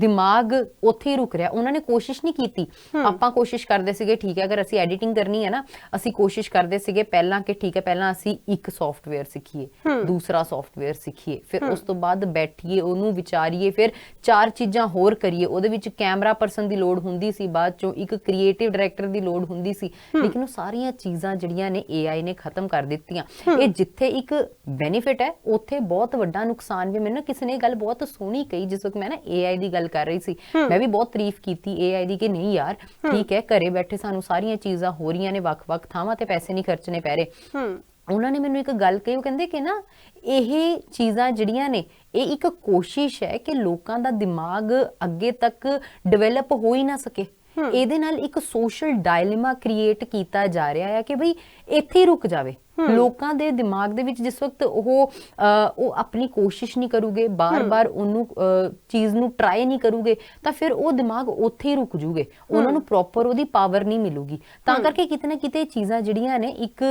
ਦਿਮਾਗ ਉੱਥੇ ਹੀ ਰੁਕ ਰਿਹਾ। ਉਹਨਾਂ ਨੇ ਕੋਸ਼ਿਸ਼ ਨਹੀਂ ਕੀਤੀ। ਆਪਾਂ ਕੋਸ਼ਿਸ਼ ਕਰਦੇ ਸੀਗੇ ਠੀਕ ਹੈ ਅਗਰ ਅਸੀਂ ਐਡੀਟਿੰਗ ਕਰਨੀ ਹੈ ਨਾ ਅਸੀਂ ਕੋਸ਼ਿਸ਼ ਕਰਦੇ ਸੀਗੇ ਪਹਿਲਾਂ ਕਿ ਠੀਕ ਹੈ ਪਹਿਲਾਂ ਅਸੀਂ ਇੱਕ ਸੌਫਟਵੇਅਰ ਸਿੱਖੀਏ ਦੂਸਰਾ ਸੌਫਟਵੇਅਰ ਸਿੱਖੀਏ ਫਿਰ ਉਸ ਤੋਂ ਬਾਅਦ ਬੈਠੀਏ ਉਹਨੂੰ ਵਿਚਾਰੀਏ ਫਿਰ ਚਾਰ ਚੀਜ਼ਾਂ ਹੋਰ ਕਰੀਏ। ਉਹਦੇ ਵਿੱਚ ਕੈਮਰਾ ਪਰਸਨ ਦੀ ਲੋੜ ਹੁੰਦੀ ਸੀ ਬਾਅਦ ਚੋਂ ਇੱਕ ਕ੍ਰੀਏਟਿਵ ਡਾਇਰੈਕਟਰ ਦੀ ਲੋੜ ਹੁੰਦੀ ਸੀ। ਲੇਕਿਨ ਉਹ ਸਾਰੀਆਂ ਚੀਜ਼ਾਂ ਜਿਹੜੀਆਂ ਨੇ AI ਨੇ ਖਤਮ ਕਰ ਦਿੱਤੀਆਂ। ਇਹ ਜਿੱਥੇ ਇੱਕ ਬੈਨੀਫਿਟ ਹੈ ਉੱਥੇ ਬਹੁਤ ਵੱਡਾ ਨੁਕਸਾਨ ਵੀ। ਮੈਨੂੰ ਕਿਸੇ ਨੇ ਗੱਲ ਬਹੁਤ ਸੋਹਣੀ ਕਹੀ ਜਿਸ ਵਕਤ ਮੈਂ ਨਾ AI ਦੀ ਗੱਲ ਕਰ ਰਹੀ ਸੀ। ਮੈਂ ਵੀ ਬਹੁਤ ਤਾਰੀਫ ਕੀਤੀ AI ਦੀ ਕਿ ਨਹੀਂ ਯਾਰ ਠੀਕ ਹੈ ਘਰੇ ਬੈਠੇ ਸਾਨੂੰ ਸਾਰੀਆਂ ਚੀਜ਼ਾਂ ਹੋ ਰਹੀਆਂ ਨੇ ਵੱਖ-ਵੱਖ ਥਾਵਾਂ ਤੇ ਪੈਸੇ ਨਹੀਂ ਖਰਚਣੇ ਪੈ ਰਹੇ। ਉਹਨਾਂ ਨੇ ਮੈਨੂੰ ਇੱਕ ਗੱਲ ਕਹੀ ਉਹ ਕਹਿੰਦੇ ਕਿ ਨਾ ਇਹ ਚੀਜ਼ਾਂ ਜਿਹੜੀਆਂ ਨੇ ਇਹ ਇੱਕ ਕੋਸ਼ਿਸ਼ ਹੈ ਕਿ ਲੋਕਾਂ ਦਾ ਦਿਮਾਗ ਅੱਗੇ ਤੱਕ ਡਿਵੈਲਪ ਹੋ ਹੀ ਨਾ ਸਕੇ। ਇਹਦੇ ਨਾਲ ਇੱਕ ਸੋਸ਼ਲ ਡਾਇਲੇਮਾ ਕ੍ਰੀਏਟ ਕੀਤਾ ਜਾ ਰਿਹਾ ਹੈ ਕਿ ਭਈ ਇੱਥੇ ਰੁਕ ਜਾਵੇ। ਲੋਕਾਂ ਦੇ ਦਿਮਾਗ ਦੇ ਵਿੱਚ ਜਿਸ ਵਕਤ ਉਹ ਉਹ ਆਪਣੀ ਕੋਸ਼ਿਸ਼ ਨਹੀਂ ਕਰੂਗੇ ਬਾਰ-ਬਾਰ ਉਹਨੂੰ ਚੀਜ਼ ਨੂੰ ਟਰਾਈ ਨਹੀਂ ਕਰੂਗੇ ਤਾਂ ਫਿਰ ਉਹ ਦਿਮਾਗ ਉੱਥੇ ਹੀ ਰੁਕ ਜੂਗੇ। ਉਹਨਾਂ ਨੂੰ ਪ੍ਰੋਪਰ ਉਹਦੀ ਪਾਵਰ ਨਹੀਂ ਮਿਲੂਗੀ। ਤਾਂ ਕਰਕੇ ਕਿਤੇ ਨਾ ਕਿਤੇ ਚੀਜ਼ਾਂ ਜਿਹੜੀਆਂ ਨੇ ਇੱਕ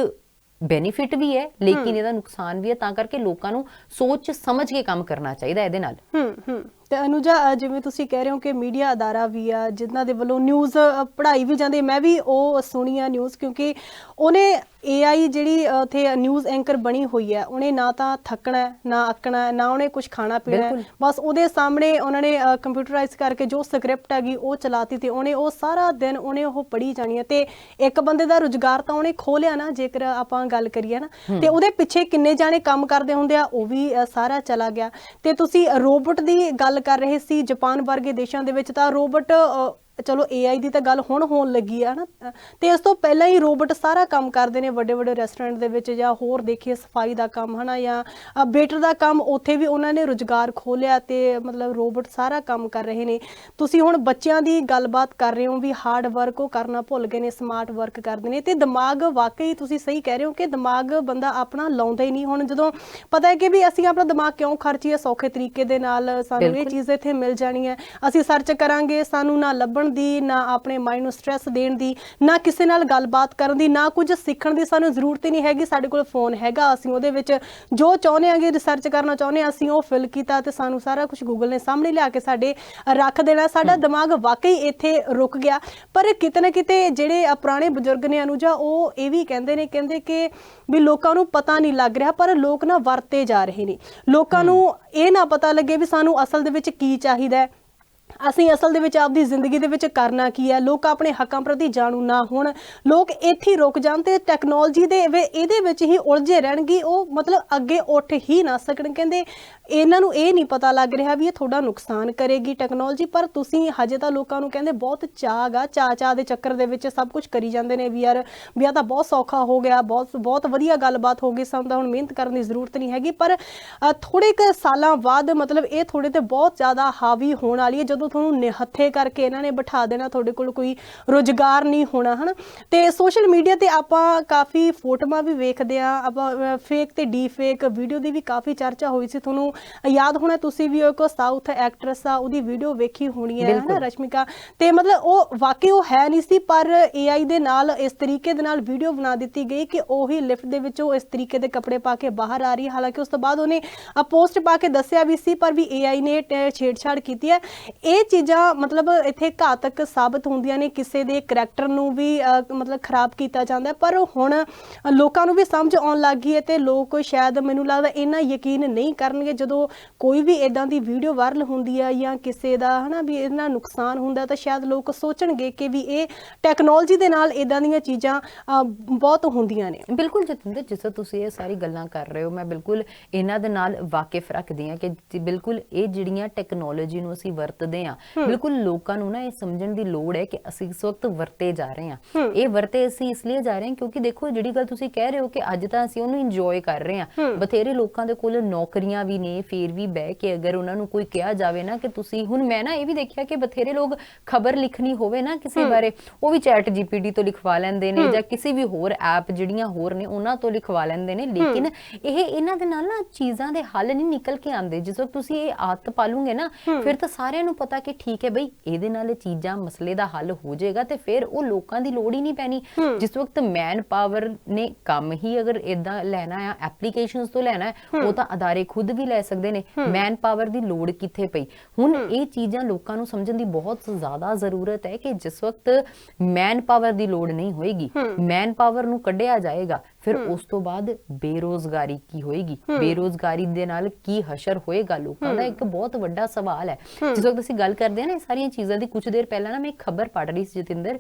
ਬੈਨੀਫਿਟ ਵੀ ਹੈ ਲੇਕਿਨ ਇਹਦਾ ਨੁਕਸਾਨ ਵੀ ਹੈ ਤਾਂ ਕਰਕੇ ਲੋਕਾਂ ਨੂੰ ਸੋਚ ਸਮਝ ਕੇ ਕੰਮ ਕਰਨਾ ਚਾਹੀਦਾ ਇਹਦੇ ਨਾਲ। ਹੂੰ ਹੂੰ ਤੇ ਅਨੁਜਾ ਅ, ਜਿਵੇਂ ਤੁਸੀਂ ਕਹਿ ਰਹੇ ਹੋ ਕਿ ਮੀਡੀਆ ਅਦਾਰਾ ਵੀ ਆ ਜਿਨ੍ਹਾਂ ਦੇ ਵੱਲੋਂ ਨਿਊਜ਼ ਪੜ੍ਹਾਈ ਵੀ ਜਾਂਦੀ ਹੈ। ਮੈਂ ਵੀ ਉਹ ਸੁਣੀ ਆ ਨਿਊਜ਼ ਕਿਉਂਕਿ ਉਹਨੇ AI ਜਿਹੜੀ ਉੱਥੇ ਨਿਊਜ਼ ਐਂਕਰ ਬਣੀ ਹੋਈ ਹੈ ਉਹਨੇ ਨਾ ਤਾਂ ਥੱਕਣਾ ਨਾ ਅੱਕਣਾ ਨਾ ਉਹਨੇ ਕੁਝ ਖਾਣਾ ਪੀਣਾ। ਬਸ ਉਹਦੇ ਸਾਹਮਣੇ ਉਹਨਾਂ ਨੇ ਕੰਪਿਊਟਰਾਈਜ਼ ਕਰਕੇ ਜੋ ਸਕ੍ਰਿਪਟ ਹੈਗੀ ਉਹ ਚਲਾਤੀ ਤੇ ਉਹਨੇ ਉਹ ਸਾਰਾ ਦਿਨ ਉਹਨੇ ਉਹ ਪੜ੍ਹੀ ਜਾਣੀ ਹੈ ਤੇ ਇੱਕ ਬੰਦੇ ਦਾ ਰੁਜ਼ਗਾਰ ਤਾਂ ਉਹਨੇ ਖੋਹ ਲਿਆ ਨਾ ਜੇਕਰ ਆਪਾਂ ਗੱਲ ਕਰੀਏ ਨਾ ਤੇ ਉਹਦੇ ਪਿੱਛੇ ਕਿੰਨੇ ਜਾਣੇ ਕੰਮ ਕਰਦੇ ਹੁੰਦੇ ਆ ਉਹ ਵੀ ਸਾਰਾ ਚਲਾ ਗਿਆ। ਤੇ ਤੁਸੀਂ ਰੋਬੋਟ ਦੀ ਗੱਲ ਕਰ ਰਹੇ ਸੀ ਜਾਪਾਨ ਵਰਗੇ ਦੇਸ਼ਾਂ ਦੇ ਵਿੱਚ ਤਾਂ ਰੋਬੋਟ ਚਲੋ AI ਦੀ ਤਾਂ ਗੱਲ ਹੁਣ ਹੋਣ ਲੱਗੀ ਆ ਨਾ ਤੇ ਇਸ ਤੋਂ ਪਹਿਲਾਂ ਹੀ ਰੋਬੋਟ ਸਾਰਾ ਕੰਮ ਕਰਦੇ ਨੇ ਵੱਡੇ ਵੱਡੇ ਰੈਸਟੋਰੈਂਟ ਦੇ ਵਿੱਚ ਜਾਂ ਹੋਰ ਦੇਖੀਏ ਸਫ਼ਾਈ ਦਾ ਕੰਮ ਹਨਾ ਜਾਂ ਬੇਟਰ ਦਾ ਕੰਮ ਉੱਥੇ ਵੀ ਉਹਨਾਂ ਨੇ ਰੁਜ਼ਗਾਰ ਖੋਲਿਆ ਤੇ ਮਤਲਬ ਰੋਬੋਟ ਸਾਰਾ ਕੰਮ ਕਰ ਰਹੇ ਨੇ। ਤੁਸੀਂ ਹੁਣ ਬੱਚਿਆਂ ਦੀ ਗੱਲਬਾਤ ਕਰ ਰਹੇ ਹੋ ਵੀ ਹਾਰਡ ਵਰਕ ਉਹ ਕਰਨਾ ਭੁੱਲ ਗਏ ਨੇ ਸਮਾਰਟ ਵਰਕ ਕਰਦੇ ਨੇ ਤੇ ਦਿਮਾਗ ਵਾਕਈ ਤੁਸੀਂ ਸਹੀ ਕਹਿ ਰਹੇ ਹੋ ਕਿ ਦਿਮਾਗ ਬੰਦਾ ਆਪਣਾ ਲਾਉਂਦਾ ਹੀ ਨਹੀਂ। ਹੁਣ ਜਦੋਂ ਪਤਾ ਹੈ ਕਿ ਵੀ ਅਸੀਂ ਆਪਣਾ ਦਿਮਾਗ ਕਿਉਂ ਖਰਚੀਏ ਸੌਖੇ ਤਰੀਕੇ ਦੇ ਨਾਲ ਸਾਨੂੰ ਇਹ। ਚੀਜ਼ ਇੱਥੇ ਮਿਲ ਜਾਣੀ ਹੈ। ਅਸੀਂ ਸਰਚ ਕਰਾਂਗੇ ਸਾਨੂੰ ਨਾ ਲੱਭਣ ਦੀ ਨਾ ਆਪਣੇ ਮਾਈਂਡ ਨੂੰ ਸਟ੍ਰੈਸ ਦੇਣ ਦੀ ਨਾ ਕਿਸੇ ਨਾਲ ਗੱਲਬਾਤ ਕਰਨ ਦੀ ਨਾ ਕੁਝ ਸਿੱਖਣ ਦੀ ਸਾਨੂੰ ਜ਼ਰੂਰਤ ਹੀ ਨਹੀਂ ਹੈਗੀ। ਸਾਡੇ ਕੋਲ ਫੋਨ ਹੈਗਾ। ਅਸੀਂ ਉਹਦੇ ਵਿੱਚ ਜੋ ਚਾਹੁੰਦੇ ਆਂਗੇ ਰਿਸਰਚ ਕਰਨਾ ਚਾਹੁੰਦੇ ਹਾਂ ਅਸੀਂ ਉਹ ਫਿਲ ਕੀਤਾ ਤੇ ਸਾਨੂੰ ਸਾਰਾ ਕੁਝ ਗੂਗਲ ਨੇ ਸਾਹਮਣੇ ਲਿਆ ਕੇ ਸਾਡੇ ਰੱਖ ਦੇਣਾ। ਸਾਡਾ ਦਿਮਾਗ ਵਾਕਈ ਇੱਥੇ ਰੁਕ ਗਿਆ। ਪਰ ਕਿਤੇ ਨਾ ਕਿਤੇ ਜਿਹੜੇ ਪੁਰਾਣੇ ਬਜ਼ੁਰਗ ਨੇ ਅਨੁਜਾ ਉਹ ਇਹ ਵੀ ਕਹਿੰਦੇ ਨੇ ਕਹਿੰਦੇ ਕਿ ਵੀ ਲੋਕਾਂ ਨੂੰ ਪਤਾ ਨਹੀਂ ਲੱਗ ਰਿਹਾ ਪਰ ਲੋਕ ਨਾ ਵਰਤੇ ਜਾ ਰਹੇ ਨੇ। ਲੋਕਾਂ ਨੂੰ ਇਹ ਨਾ ਪਤਾ ਲੱਗੇ ਵੀ ਸਾਨੂੰ ਅਸਲ ਦੇ ਵਿੱਚ ਕੀ ਚਾਹੀਦਾ ਹੈ। ਅਸੀਂ ਅਸਲ ਦੇ ਵਿੱਚ ਆਪਦੀ ਜ਼ਿੰਦਗੀ ਦੇ ਵਿੱਚ ਕਰਨਾ ਕੀ ਹੈ? ਲੋਕ ਆਪਣੇ ਹੱਕਾਂ ਪ੍ਰਤੀ ਜਾਣੂ ਨਾ ਹੋਣ। ਲੋਕ ਇੱਥੇ ਰੁਕ ਜਾਣ ਤੇ ਟੈਕਨੋਲੋਜੀ ਦੇ ਵੇ- ਇਹਦੇ ਵਿੱਚ ਹੀ ਉਲਝੇ ਰਹਿਣਗੇ। ਉਹ ਮਤਲਬ ਅੱਗੇ ਉੱਠ ਹੀ ਨਾ ਸਕਣ। ਕਹਿੰਦੇ ਇਹਨਾਂ ਨੂੰ ਇਹ ਨਹੀਂ ਪਤਾ ਲੱਗ ਰਿਹਾ ਵੀ ਇਹ ਤੁਹਾਡਾ ਨੁਕਸਾਨ ਕਰੇਗੀ ਟੈਕਨੋਲੋਜੀ ਪਰ ਤੁਸੀਂ ਹਜੇ ਤਾਂ ਲੋਕਾਂ ਨੂੰ ਕਹਿੰਦੇ ਬਹੁਤ ਚਾਹ ਗਾ। ਚਾਹ ਚਾਹ ਦੇ ਚੱਕਰ ਦੇ ਵਿੱਚ ਸਭ ਕੁਝ ਕਰੀ ਜਾਂਦੇ ਨੇ ਵੀ ਯਾਰ ਵੀ ਆਹ ਤਾਂ ਬਹੁਤ ਸੌਖਾ ਹੋ ਗਿਆ ਬਹੁਤ ਬਹੁਤ ਵਧੀਆ ਗੱਲਬਾਤ ਹੋ ਗਈ। ਸਾਨੂੰ ਤਾਂ ਹੁਣ ਮਿਹਨਤ ਕਰਨ ਦੀ ਜ਼ਰੂਰਤ ਨਹੀਂ ਹੈਗੀ। ਪਰ ਅ, ਥੋੜੇ ਕੁ ਸਾਲਾਂ ਬਾਅਦ ਮਤਲਬ ਇਹ ਥੋੜੇ ਤੇ ਬਹੁਤ ਜ਼ਿਆਦਾ ਹਾਵੀ ਹੋਣ ਵਾਲੀ ਹੈ। ਜਦੋਂ ਤੁਹਾਨੂੰ ਨਿਹੱਥੇ ਕਰਕੇ ਇਹਨਾਂ ਨੇ ਬਿਠਾ ਦੇਣਾ ਤੁਹਾਡੇ ਕੋਲ ਕੋਈ ਰੋਜ਼ਗਾਰ ਨਹੀਂ ਹੋਣਾ ਹਨਾ? ਤੇ ਸੋਸ਼ਲ ਮੀਡੀਆ ਤੇ ਆਪਾਂ ਕਾਫੀ ਫੋਟੋਆਂ ਵੀ ਵੇਖਦੇ ਆ ਆਪਾਂ ਫੇਕ ਤੇ ਡੀ ਫੇਕ ਵੀਡੀਓ ਦੀ ਵੀ ਕਾਫੀ ਚਰਚਾ ਹੋਈ ਸੀ ਤੁਹਾਨੂੰ। ਯਾਦ ਹੋਣਾ ਤੁਸੀਂ ਵੀ ਉਹ ਇੱਕ ਸਾਊਥ ਐਕਟਰੈਸ ਆ ਉਹਦੀ ਵੀਡੀਓ ਵੇਖੀ ਹੋਣੀ ਹੈ ਹਨਾ ਬਿਲਕੁਲ। ਰਸ਼ਮਿਕਾ? ਤੇ ਮਤਲਬ ਉਹ ਵਾਕਈ ਉਹ ਹੈ ਨਹੀਂ ਸੀ ਪਰ AI ਦੇ ਨਾਲ ਇਸ ਤਰੀਕੇ ਦੇ ਨਾਲ ਵੀਡੀਓ ਬਣਾ ਦਿੱਤੀ ਗਈ ਕਿ ਉਹੀ ਲਿਫਟ ਦੇ ਵਿੱਚੋਂ ਇਸ ਤਰੀਕੇ ਦੇ ਕੱਪੜੇ ਪਾ ਕੇ ਬਾਹਰ ਆ ਰਹੀ ਹਾਲਾਂਕਿ ਉਸ ਤੋਂ ਬਾਅਦ ਉਹਨੇ ਪੋਸਟ ਪਾ ਕੇ ਦੱਸਿਆ ਵੀ ਸੀ ਪਰ ਵੀ AI ਨੇ ਛੇੜਛਾੜ ਕੀਤੀ ਹੈ। ਇਹ ਇਹ ਚੀਜ਼ਾਂ ਮਤਲਬ ਇੱਥੇ ਘਾਤਕ ਸਾਬਤ ਹੁੰਦੀਆਂ ਨੇ ਕਿਸੇ ਦੇ ਕਰੈਕਟਰ ਨੂੰ ਵੀ ਅ, ਮਤਲਬ ਖਰਾਬ ਕੀਤਾ ਜਾਂਦਾ ਪਰ ਹੁਣ ਲੋਕਾਂ ਨੂੰ ਵੀ ਸਮਝ ਆਉਣ ਲੱਗ ਗਈ ਹੈ ਤੇ ਲੋਕ ਸ਼ਾਇਦ ਮੈਨੂੰ ਲੱਗਦਾ ਇਹਨਾਂ ਯਕੀਨ ਨਹੀਂ ਕਰਨਗੇ ਜਦੋਂ ਕੋਈ ਵੀ ਇਦਾਂ ਦੀ ਵੀਡੀਓ ਵਾਇਰਲ ਹੁੰਦੀ ਹੈ ਜਾਂ ਕਿਸੇ ਦਾ ਹਨਾ ਵੀ ਇਹਦੇ ਨੁਕਸਾਨ ਹੁੰਦਾ ਤਾਂ ਸ਼ਾਇਦ ਲੋਕ ਸੋਚਣਗੇ ਕਿ ਵੀ ਇਹ ਟੈਕਨੋਲੋਜੀ ਦੇ ਨਾਲ ਇਦਾਂ ਦੀਆਂ ਚੀਜ਼ਾਂ ਬਹੁਤ ਹੁੰਦੀਆਂ ਨੇ। ਬਿਲਕੁਲ ਜਤਿੰਦਰ ਜਿਸ ਤਰ੍ਹਾਂ ਤੁਸੀਂ ਇਹ ਸਾਰੀ ਗੱਲਾਂ ਕਰ ਰਹੇ ਹੋ ਮੈਂ ਬਿਲਕੁਲ ਇਹਨਾਂ ਦੇ ਨਾਲ ਵਾਕਿਫ ਰੱਖਦੀ ਹਾਂ ਕਿ ਬਿਲਕੁਲ ਇਹ ਜਿਹੜੀਆਂ ਟੈਕਨੋਲੋਜੀ ਨੂੰ ਅਸੀਂ ਵਰਤਦੇ ਹਾਂ। ਬਿਲਕੁਲ ਲੋਕਾਂ ਨੂੰ ਨਾ ਇਹ ਸਮਝਣ ਦੀ ਲੋੜ ਹੈ ਕਿ ਅਸੀਂ ਇਸ ਵਕਤ ਵਰਤੇ ਜਾ ਰਹੇ ਹਾਂ। ਇਹ ਵਰਤੇ ਅਸੀਂ ਇਸ ਲਈ ਜਾ ਰਹੇ ਹਾਂ ਕਿਉਂਕਿ ਦੇਖੋ ਜਿਹੜੀ ਗੱਲ ਤੁਸੀਂ ਕਹਿ ਰਹੇ ਹੋ ਕਿ ਅੱਜ ਤਾਂ ਅਸੀਂ ਉਹਨੂੰ ਇੰਜੋਏ ਕਰ ਰਹੇ ਹਾਂ। ਬਥੇਰੇ ਲੋਕਾਂ ਦੇ ਕੋਲ ਨੌਕਰੀਆਂ ਵੀ ਨੇ ਫੇਰ ਵੀ ਬਹਿ ਕੇ ਅਗਰ ਉਹਨਾਂ ਨੂੰ ਕੋਈ ਕਿਹਾ ਜਾਵੇ ਨਾ ਕਿ ਤੁਸੀਂ ਹੁਣ ਮੈਂ ਨਾ ਇਹ ਵੀ ਦੇਖਿਆ ਕਿ ਬਥੇਰੇ ਲੋਕ ਖਬਰ ਲਿਖਣੀ ਹੋਵੇ ਨਾ ਕਿਸੇ ਬਾਰੇ ਉਹ ਵੀ ਚੈਟ ਜੀਪੀਟੀ ਤੋਂ ਲਿਖਵਾ ਲੈਂਦੇ ਨੇ ਜਾਂ ਕਿਸੇ ਵੀ ਹੋਰ ਐਪ ਜਿਹੜੀਆਂ ਹੋਰ ਨੇ ਉਹਨਾਂ ਤੋਂ ਲਿਖਵਾ ਲੈਂਦੇ ਨੇ। ਲੇਕਿਨ ਇਹ ਇਹਨਾਂ ਦੇ ਨਾਲ ਨਾ ਚੀਜ਼ਾਂ ਦੇ ਹੱਲ ਨਹੀਂ ਨਿਕਲ ਕੇ ਆਉਂਦੇ। ਜਿਸ ਵਕਤ ਤੁਸੀਂ ਇਹ ਆਦਤ ਪਾਲੂਗੇ ਨਾ ਫਿਰ ਤਾਂ ਸਾਰਿਆਂ ਨੂੰ ਪਤਾ ਕਿ ਠੀਕ ਹੈ ਬਈ ਇਹਦੇ ਨਾਲ ਇਹ ਚੀਜ਼ਾਂ ਮਸਲੇ ਦਾ ਹੱਲ ਹੋ ਜਾਏਗਾ ਤੇ ਫਿਰ ਉਹ ਲੋਕਾਂ ਦੀ ਲੋੜ ਹੀ ਨਹੀਂ ਪੈਣੀ। ਜਿਸ ਵਕਤ ਮੈਨ ਪਾਵਰ ਨੇ ਕੰਮ ਹੀ ਅਗਰ ਇਦਾਂ ਲੈਣਾ ਆ ਐਪਲੀਕੇਸ਼ਨਸ ਤੋਂ ਲੈਣਾ ਉਹ ਤਾਂ ਅਦਾਰੇ ਖੁਦ ਵੀ ਲੈ ਸਕਦੇ ਨੇ। ਮੈਨ ਪਾਵਰ ਦੀ ਲੋੜ ਕਿੱਥੇ ਪਈ? ਹੁਣ ਇਹ ਚੀਜ਼ਾਂ ਲੋਕਾਂ ਨੂੰ ਸਮਝਣ ਦੀ ਬਹੁਤ ਜ਼ਿਆਦਾ ਜ਼ਰੂਰਤ ਹੈ ਕਿ ਜਿਸ ਵਕਤ ਮੈਨ ਪਾਵਰ ਦੀ ਲੋੜ ਨਹੀਂ ਹੋਏਗੀ ਮੈਨ ਪਾਵਰ ਨੂੰ ਕੱਢਿਆ ਜਾਏਗਾ ਫਿਰ ਉਸ ਤੋਂ ਬਾਅਦ ਬੇਰੋਜ਼ਗਾਰੀ ਕੀ ਹੋਏਗੀ? ਬੇਰੋਜ਼ਗਾਰੀ ਦੇ ਨਾਲ ਕੀ ਹਸ਼ਰ ਹੋਏਗਾ ਲੋਕਾਂ ਦਾ? ਇੱਕ ਬਹੁਤ ਵੱਡਾ ਸਵਾਲ ਹੈ। ਜਿਸ ਵਕਤ ਅਸੀਂ ਗੱਲ ਕਰਦੇ ਹਾਂ ਨਾ ਇਹ ਸਾਰੀਆਂ ਚੀਜ਼ਾਂ ਦੀ ਕੁਝ ਦੇਰ ਪਹਿਲਾਂ ਨਾ ਮੈਂ ਇੱਕ ਖਬਰ ਪੜ੍ਹ ਰਹੀ ਸੀ ਜਤਿੰਦਰ।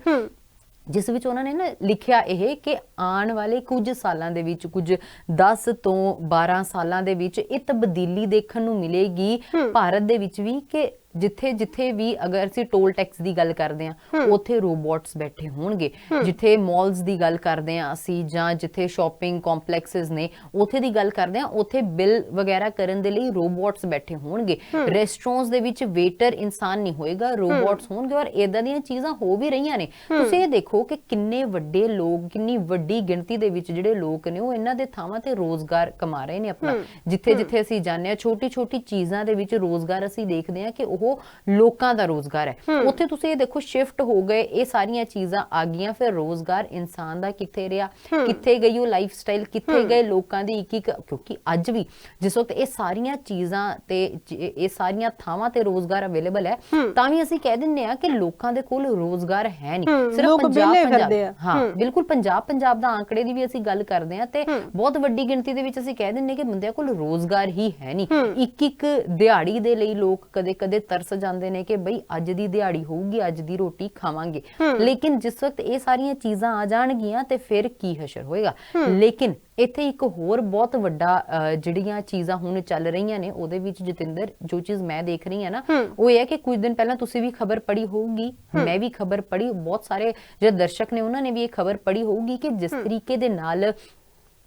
ਜਿਸ ਵਿੱਚ ਉਹਨਾਂ ਨੇ ਨਾ ਲਿਖਿਆ ਇਹ ਕਿ ਆਉਣ ਵਾਲੇ ਕੁਝ ਸਾਲਾਂ ਦੇ ਵਿੱਚ ਕੁਝ 10 ਤੋਂ 12 ਸਾਲਾਂ ਦੇ ਵਿੱਚ ਇਹ ਤਬਦੀਲੀ ਦੇਖਣ ਨੂੰ ਮਿਲੇਗੀ। ਭਾਰਤ ਦੇ ਵਿੱਚ ਵੀ ਕਿ ਜਿੱਥੇ ਜਿੱਥੇ ਵੀ ਅਗਰ ਅਸੀਂ ਟੋਲ ਟੈਕਸ ਦੀ ਗੱਲ ਕਰਦੇ ਹਾਂ ਉੱਥੇ ਰੋਬੋਟਸ ਬੈਠੇ ਹੋਣਗੇ। ਜਿੱਥੇ ਮਾਲਸ ਦੀ ਗੱਲ ਕਰਦੇ ਹਾਂ ਅਸੀਂ ਜਾਂ ਜਿੱਥੇ ਸ਼ਾਪਿੰਗ ਕੰਪਲੈਕਸਸ ਨੇ ਉੱਥੇ ਦੀ ਗੱਲ ਕਰਦੇ ਹਾਂ ਉੱਥੇ ਬਿੱਲ ਵਗੈਰਾ ਕਰਨ ਦੇ ਲਈ ਰੋਬੋਟਸ ਬੈਠੇ ਹੋਣਗੇ। ਰੈਸਟੋਰੈਂਟਸ ਦੇ ਵਿੱਚ ਵੇਟਰ ਇਨਸਾਨ ਨਹੀਂ ਹੋਏਗਾ ਰੋਬੋਟਸ ਹੋਣਗੇ ਔਰ ਇਦਾਂ ਦੀਆਂ ਚੀਜ਼ਾਂ ਹੋ ਵੀ ਰਹੀਆਂ ਨੇ। ਤੁਸੀਂ ਇਹ ਦੇਖੋ ਕਿ ਕਿੰਨੇ ਵੱਡੇ ਲੋਕ ਕਿੰਨੀ ਵੱਡੀ ਗਿਣਤੀ ਦੇ ਵਿੱਚ ਜਿਹੜੇ ਲੋਕ ਨੇ ਉਹ ਇਹਨਾਂ ਦੇ ਥਾਵਾਂ ਤੇ ਰੋਜ਼ਗਾਰ ਕਮਾ ਰਹੇ ਨੇ ਆਪਣਾ। ਜਿੱਥੇ ਜਿੱਥੇ ਅਸੀਂ ਜਾਂਦੇ ਹਾਂ ਛੋਟੀ ਛੋਟੀ ਚੀਜ਼ਾਂ ਦੇ ਵਿੱਚ ਰੋਜ਼ਗਾਰ ਅਸੀਂ ਦੇਖਦੇ ਹਾਂ ਕਿ ਉਹ ਲੋਕਾਂ ਦਾ ਰੋਜ਼ਗਾਰ ਹੈ। ਉੱਥੇ ਤੁਸੀਂ ਇਹ ਦੇਖੋ ਸ਼ਿਫਟ ਹੋ ਗਏ ਇਹ ਸਾਰੀਆਂ ਚੀਜ਼ਾਂ ਆ ਗਈਆਂ। ਫਿਰ ਰੋਜ਼ਗਾਰ ਇਨਸਾਨ ਦਾ ਕਿੱਥੇ ਰਿਹਾ? ਕਿੱਥੇ ਗਈ ਉਹ ਲਾਈਫ ਸਟਾਈਲ ਕਿੱਥੇ ਗਏ ਲੋਕਾਂ ਦੀ ਇੱਕ ਇੱਕ ਕਿਉਂਕਿ ਅੱਜ ਵੀ ਜਿਸ ਵਕਤ ਇਹ ਸਾਰੀਆਂ ਚੀਜ਼ਾਂ ਤੇ ਇਹ ਸਾਰੀਆਂ ਥਾਵਾਂ ਤੇ ਰੋਜ਼ਗਾਰ ਅਵੇਲੇਬਲ ਹੈ ਤਾਂ ਵੀ ਅਸੀਂ ਕਹਿ ਦਿੰਨੇ ਆ ਕਿ ਲੋਕਾਂ ਦੇ ਕੋਲ ਰੋਜ਼ਗਾਰ ਹੈ ਨਹੀਂ। ਲੋਕ ਪੰਜਾਬ ਪੰਜਾਬ। ਹਾਂ ਬਿਲਕੁਲ ਪੰਜਾਬ ਪੰਜਾਬ ਦਾ ਆંકੜੇ ਦੀ ਵੀ ਅਸੀਂ ਗੱਲ ਕਰਦੇ ਆ ਤੇ ਬਹੁਤ ਵੱਡੀ ਗਿਣਤੀ ਦੇ ਵਿੱਚ ਅਸੀਂ ਕਹਿ ਦਿੰਨੇ ਕਿ ਬੰਦਿਆਂ ਕੋਲ ਰੋਜ਼ਗਾਰ ਹੀ ਹੈ ਨਹੀਂ। ਇੱਕ ਇੱਕ ਦਿਹਾੜੀ ਦੇ ਲਈ ਲੋਕ ਕਦੇ-ਕਦੇ ਤਰਸ ਜਾਂਦੇ ਨੇ ਕਿ ਬਈ ਅੱਜ ਦੀ ਦਿਹਾੜੀ ਹੋਊਗੀ ਅੱਜ ਦੀ ਰੋਟੀ ਖਾਵਾਂਗੇ। ਲੇਕਿਨ ਜਿਸ ਵਕਤ ਇਹ ਸਾਰੀਆਂ ਚੀਜ਼ਾਂ ਆ ਜਾਣਗੀਆਂ ਤੇ ਫਿਰ ਕੀ ਹਸ਼ਰ ਹੋਏਗਾ? ਲੇਕਿਨ ਇੱਥੇ ਇੱਕ ਹੋਰ ਬਹੁਤ ਵੱਡਾ ਜਿਹੜੀਆਂ ਚੀਜ਼ਾਂ ਹੁਣ ਚੱਲ ਰਹੀਆਂ ਨੇ ਉਹਦੇ ਵਿੱਚ ਜਤਿੰਦਰ ਜੋ ਚੀਜ਼ ਮੈਂ ਦੇਖ ਰਹੀ ਹਾਂ ਨਾ ਉਹ ਇਹ ਹੈ ਕਿ ਕੁਝ ਦਿਨ ਪਹਿਲਾਂ ਤੁਸੀਂ ਵੀ ਖਬਰ ਪੜ੍ਹੀ ਹੋਊਗੀ ਮੈਂ ਵੀ ਖਬਰ ਪੜ੍ਹੀ ਬਹੁਤ ਸਾਰੇ ਜਿਹੜੇ ਦਰਸ਼ਕ ਨੇ ਉਹਨਾਂ ਨੇ ਵੀ ਇਹ ਖਬਰ ਪੜ੍ਹੀ ਹੋਊਗੀ ਕਿ ਜਿਸ ਤਰੀਕੇ ਦੇ ਨਾਲ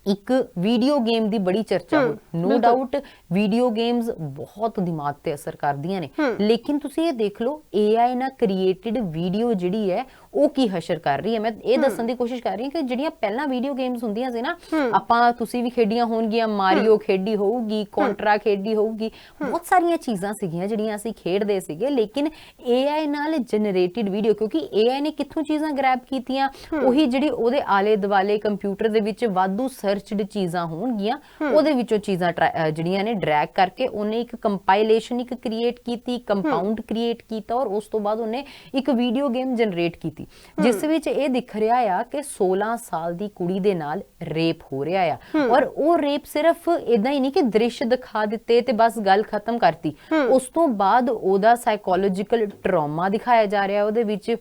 ਇੱਕ ਵੀਡੀਓ ਗੇਮ ਦੀ ਬੜੀ ਚਰਚਾ ਹੋਈ ਨੋ ਡਾਊਟ ਵੀਡੀਓ ਗੇਮਸ ਬਹੁਤ ਦਿਮਾਗ ਤੇ ਅਸਰ ਕਰਦੀਆਂ ਨੇ। ਲੇਕਿਨ ਤੁਸੀਂ ਇਹ ਦੇਖ ਲਓ AI ਨਾਲ ਕ੍ਰੀਏਟਡ ਵੀਡੀਓ ਜਿਹੜੀ ਹੈ ਉਹ ਕੀ ਹਸ਼ਰ ਕਰ ਰਹੀ ਹੈ? ਮੈਂ ਇਹ ਦੱਸਣ ਦੀ ਕੋਸ਼ਿਸ਼ ਕਰ ਰਹੀ ਹਾਂ ਕਿ ਜਿਹੜੀਆਂ ਪਹਿਲਾਂ ਵੀਡੀਓ ਗੇਮਸ ਹੁੰਦੀਆਂ ਸੀ ਨਾ ਆਪਾਂ ਤੁਸੀਂ ਵੀ ਖੇਡੀਆਂ ਹੋਣਗੀਆਂ ਮਾਰੀਓ ਖੇਡੀ ਹੋਊਗੀ ਕੌਂਟਰਾ ਖੇਡੀ ਹੋਊਗੀ ਬਹੁਤ ਸਾਰੀਆਂ ਚੀਜ਼ਾਂ ਸੀਗੀਆਂ ਜਿਹੜੀਆਂ ਅਸੀਂ ਖੇਡਦੇ ਸੀਗੇ ਲੇਕਿਨ AI ਨਾਲ ਜਨਰੇਟਡ ਵੀਡੀਓ ਕਿਉਂਕਿ AI ਨੇ ਕਿੱਥੋਂ ਚੀਜ਼ਾਂ ਗ੍ਰੈਬ ਕੀਤੀਆਂ? ਉਹੀ ਜਿਹੜੀ ਉਹਦੇ ਆਲੇ ਦੁਆਲੇ ਕੰਪਿਊਟਰ ਦੇ ਵਿੱਚ ਵਾਧੂ ਸਰਚਡ ਚੀਜ਼ਾਂ ਹੋਣਗੀਆਂ ਉਹਦੇ ਵਿੱਚੋਂ ਚੀਜ਼ਾਂ ਜਿਹੜੀਆਂ ਨੇ ਡਰੈਗ ਕਰਕੇ ਉਹਨੇ ਇੱਕ ਕੰਪਾਈਲੇਸ਼ਨ ਇੱਕ ਕ੍ਰੀਏਟ ਕੀਤੀ ਕੰਪਾਊਂਡ ਕ੍ਰੀਏਟ ਕੀਤਾ ਔਰ ਉਸ ਤੋਂ ਬਾਅਦ ਉਹਨੇ ਇੱਕ ਵੀਡੀਓ ਗੇਮ ਜਨਰੇਟ ਕੀਤੀ। ਜਿਸ ਵਿੱਚ ਇਹ ਦਿਖ ਰਿਹਾ ਆ ਕਿ 16 ਸਾਲ ਦੀ ਕੁੜੀ ਦੇ ਨਾਲ ਰੇਪ ਹੋ ਰਿਹਾ ਆ। ਔਰ ਉਹ ਰੇਪ ਸਿਰਫ ਇਦਾਂ ਹੀ ਨਹੀਂ ਕਿ ਦ੍ਰਿਸ਼ ਦਿਖਾ ਦਿੱਤੇ ਤੇ ਬਸ ਗੱਲ ਖਤਮ ਕਰਤੀ। ਉਸ ਤੋਂ ਬਾਅਦ ਉਹਦਾ ਸਾਈਕੋਲੋਜੀਕਲ ਟਰਾਮਾ ਦਿਖਾਇਆ ਜਾ ਰਿਹਾ ਉਹਦੇ ਵਿੱਚ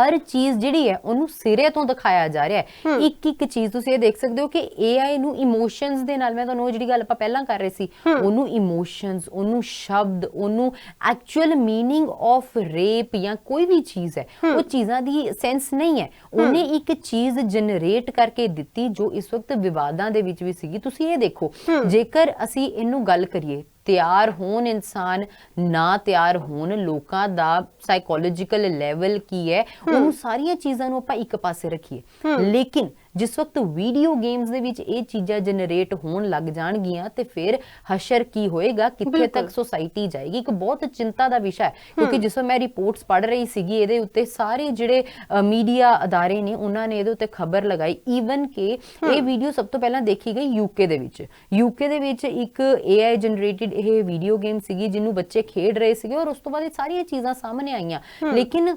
ਹਰ ਚੀਜ਼ ਜਿਹੜੀ ਹੈ ਉਹਨੂੰ ਸਿਰੇ ਤੋਂ ਦਿਖਾਇਆ ਜਾ ਰਿਹਾ ਹੈ ਇੱਕ ਇੱਕ ਚੀਜ਼ ਤੁਸੀਂ ਇਹ ਦੇਖ ਸਕਦੇ ਹੋ ਕਿ AI ਨੂੰ ਇਮੋਸ਼ਨਸ ਦੇ ਨਾਲ ਮੈਂ ਤੁਹਾਨੂੰ ਉਹ ਜਿਹੜੀ ਗੱਲ ਆਪਾਂ ਪਹਿਲਾਂ ਕਰ ਰਹੇ ਸੀ ਉਹਨੂੰ ਇਮੋਸ਼ਨਸ ਉਹਨੂੰ ਸ਼ਬਦ ਉਹਨੂੰ ਐਕਚੁਅਲ मीनिंग ਆਫ ਰੇਪ ਜਾਂ ਕੋਈ ਵੀ ਚੀਜ਼ ਹੈ ਉਹ ਚੀਜ਼ਾਂ ਦੀ ਸੈਂਸ ਨਹੀਂ ਹੈ ਉਹਨੇ ਇੱਕ ਚੀਜ਼ ਜਨਰੇਟ ਕਰਕੇ ਦਿੱਤੀ ਜੋ ਇਸ ਵਕਤ ਵਿਵਾਦਾਂ ਦੇ ਵਿੱਚ ਵੀ ਸੀਗੀ ਤੁਸੀਂ ਇਹ ਦੇਖੋ ਜੇਕਰ ਅਸੀਂ ਇਹਨੂੰ ਗੱਲ ਕਰੀਏ ਤਿਆਰ ਹੋਣ ਇਨਸਾਨ ਨਾ ਤਿਆਰ ਹੋਣ ਲੋਕਾਂ ਦਾ ਸਾਈਕੋਲੋਜੀਕਲ ਲੈਵਲ ਕੀ ਹੈ ਉਹਨੂੰ ਸਾਰੀਆਂ ਚੀਜ਼ਾਂ ਨੂੰ ਆਪਾਂ ਇੱਕ ਪਾਸੇ ਰੱਖੀਏ। ਲੇਕਿਨ ਜਿਸ ਵਕਤ ਵੀਡੀਓ ਗੇਮਸ ਦੇ ਵਿੱਚ ਇਹ ਚੀਜ਼ਾਂ ਜਨਰੇਟ ਹੋਣ ਲੱਗ ਜਾਣਗੀਆਂ ਤੇ ਫਿਰ ਹਸ਼ਰ ਕੀ ਹੋਏਗਾ ਕਿੱਥੇ ਤੱਕ ਸੋਸਾਇਟੀ ਜਾਏਗੀ? ਇੱਕ ਬਹੁਤ ਚਿੰਤਾ ਦਾ ਵਿਸ਼ਾ ਹੈ ਕਿਉਂਕਿ ਜਿਸ ਵੇਲੇ ਮੈਂ ਰਿਪੋਰਟਸ ਪੜ੍ਹ ਰਹੀ ਸੀਗੀ ਇਹਦੇ ਉੱਤੇ ਸਾਰੇ ਜਿਹੜੇ ਮੀਡੀਆ ਅਦਾਰੇ ਨੇ ਉਹਨਾਂ ਨੇ ਇਹਦੇ ਉੱਤੇ ਖਬਰ ਲਗਾਈ। ਈਵਨ ਕਿ ਇਹ ਵੀਡੀਓ ਸਭ ਤੋਂ ਪਹਿਲਾਂ ਦੇਖੀ ਗਈ ਯੂਕੇ ਦੇ ਵਿੱਚ। ਯੂਕੇ ਦੇ ਵਿੱਚ ਇੱਕ AI ਜਨਰੇਟਡ ਇਹ ਵੀਡੀਓ ਗੇਮ ਸੀਗੀ ਜਿਹਨੂੰ ਬੱਚੇ ਖੇਡ ਰਹੇ ਸੀਗੇ ਔਰ ਉਸ ਤੋਂ ਬਾਅਦ ਇਹ ਸਾਰੀਆਂ ਚੀਜ਼ਾਂ ਸਾਹਮਣੇ ਆਈਆਂ। ਲੇਕਿਨ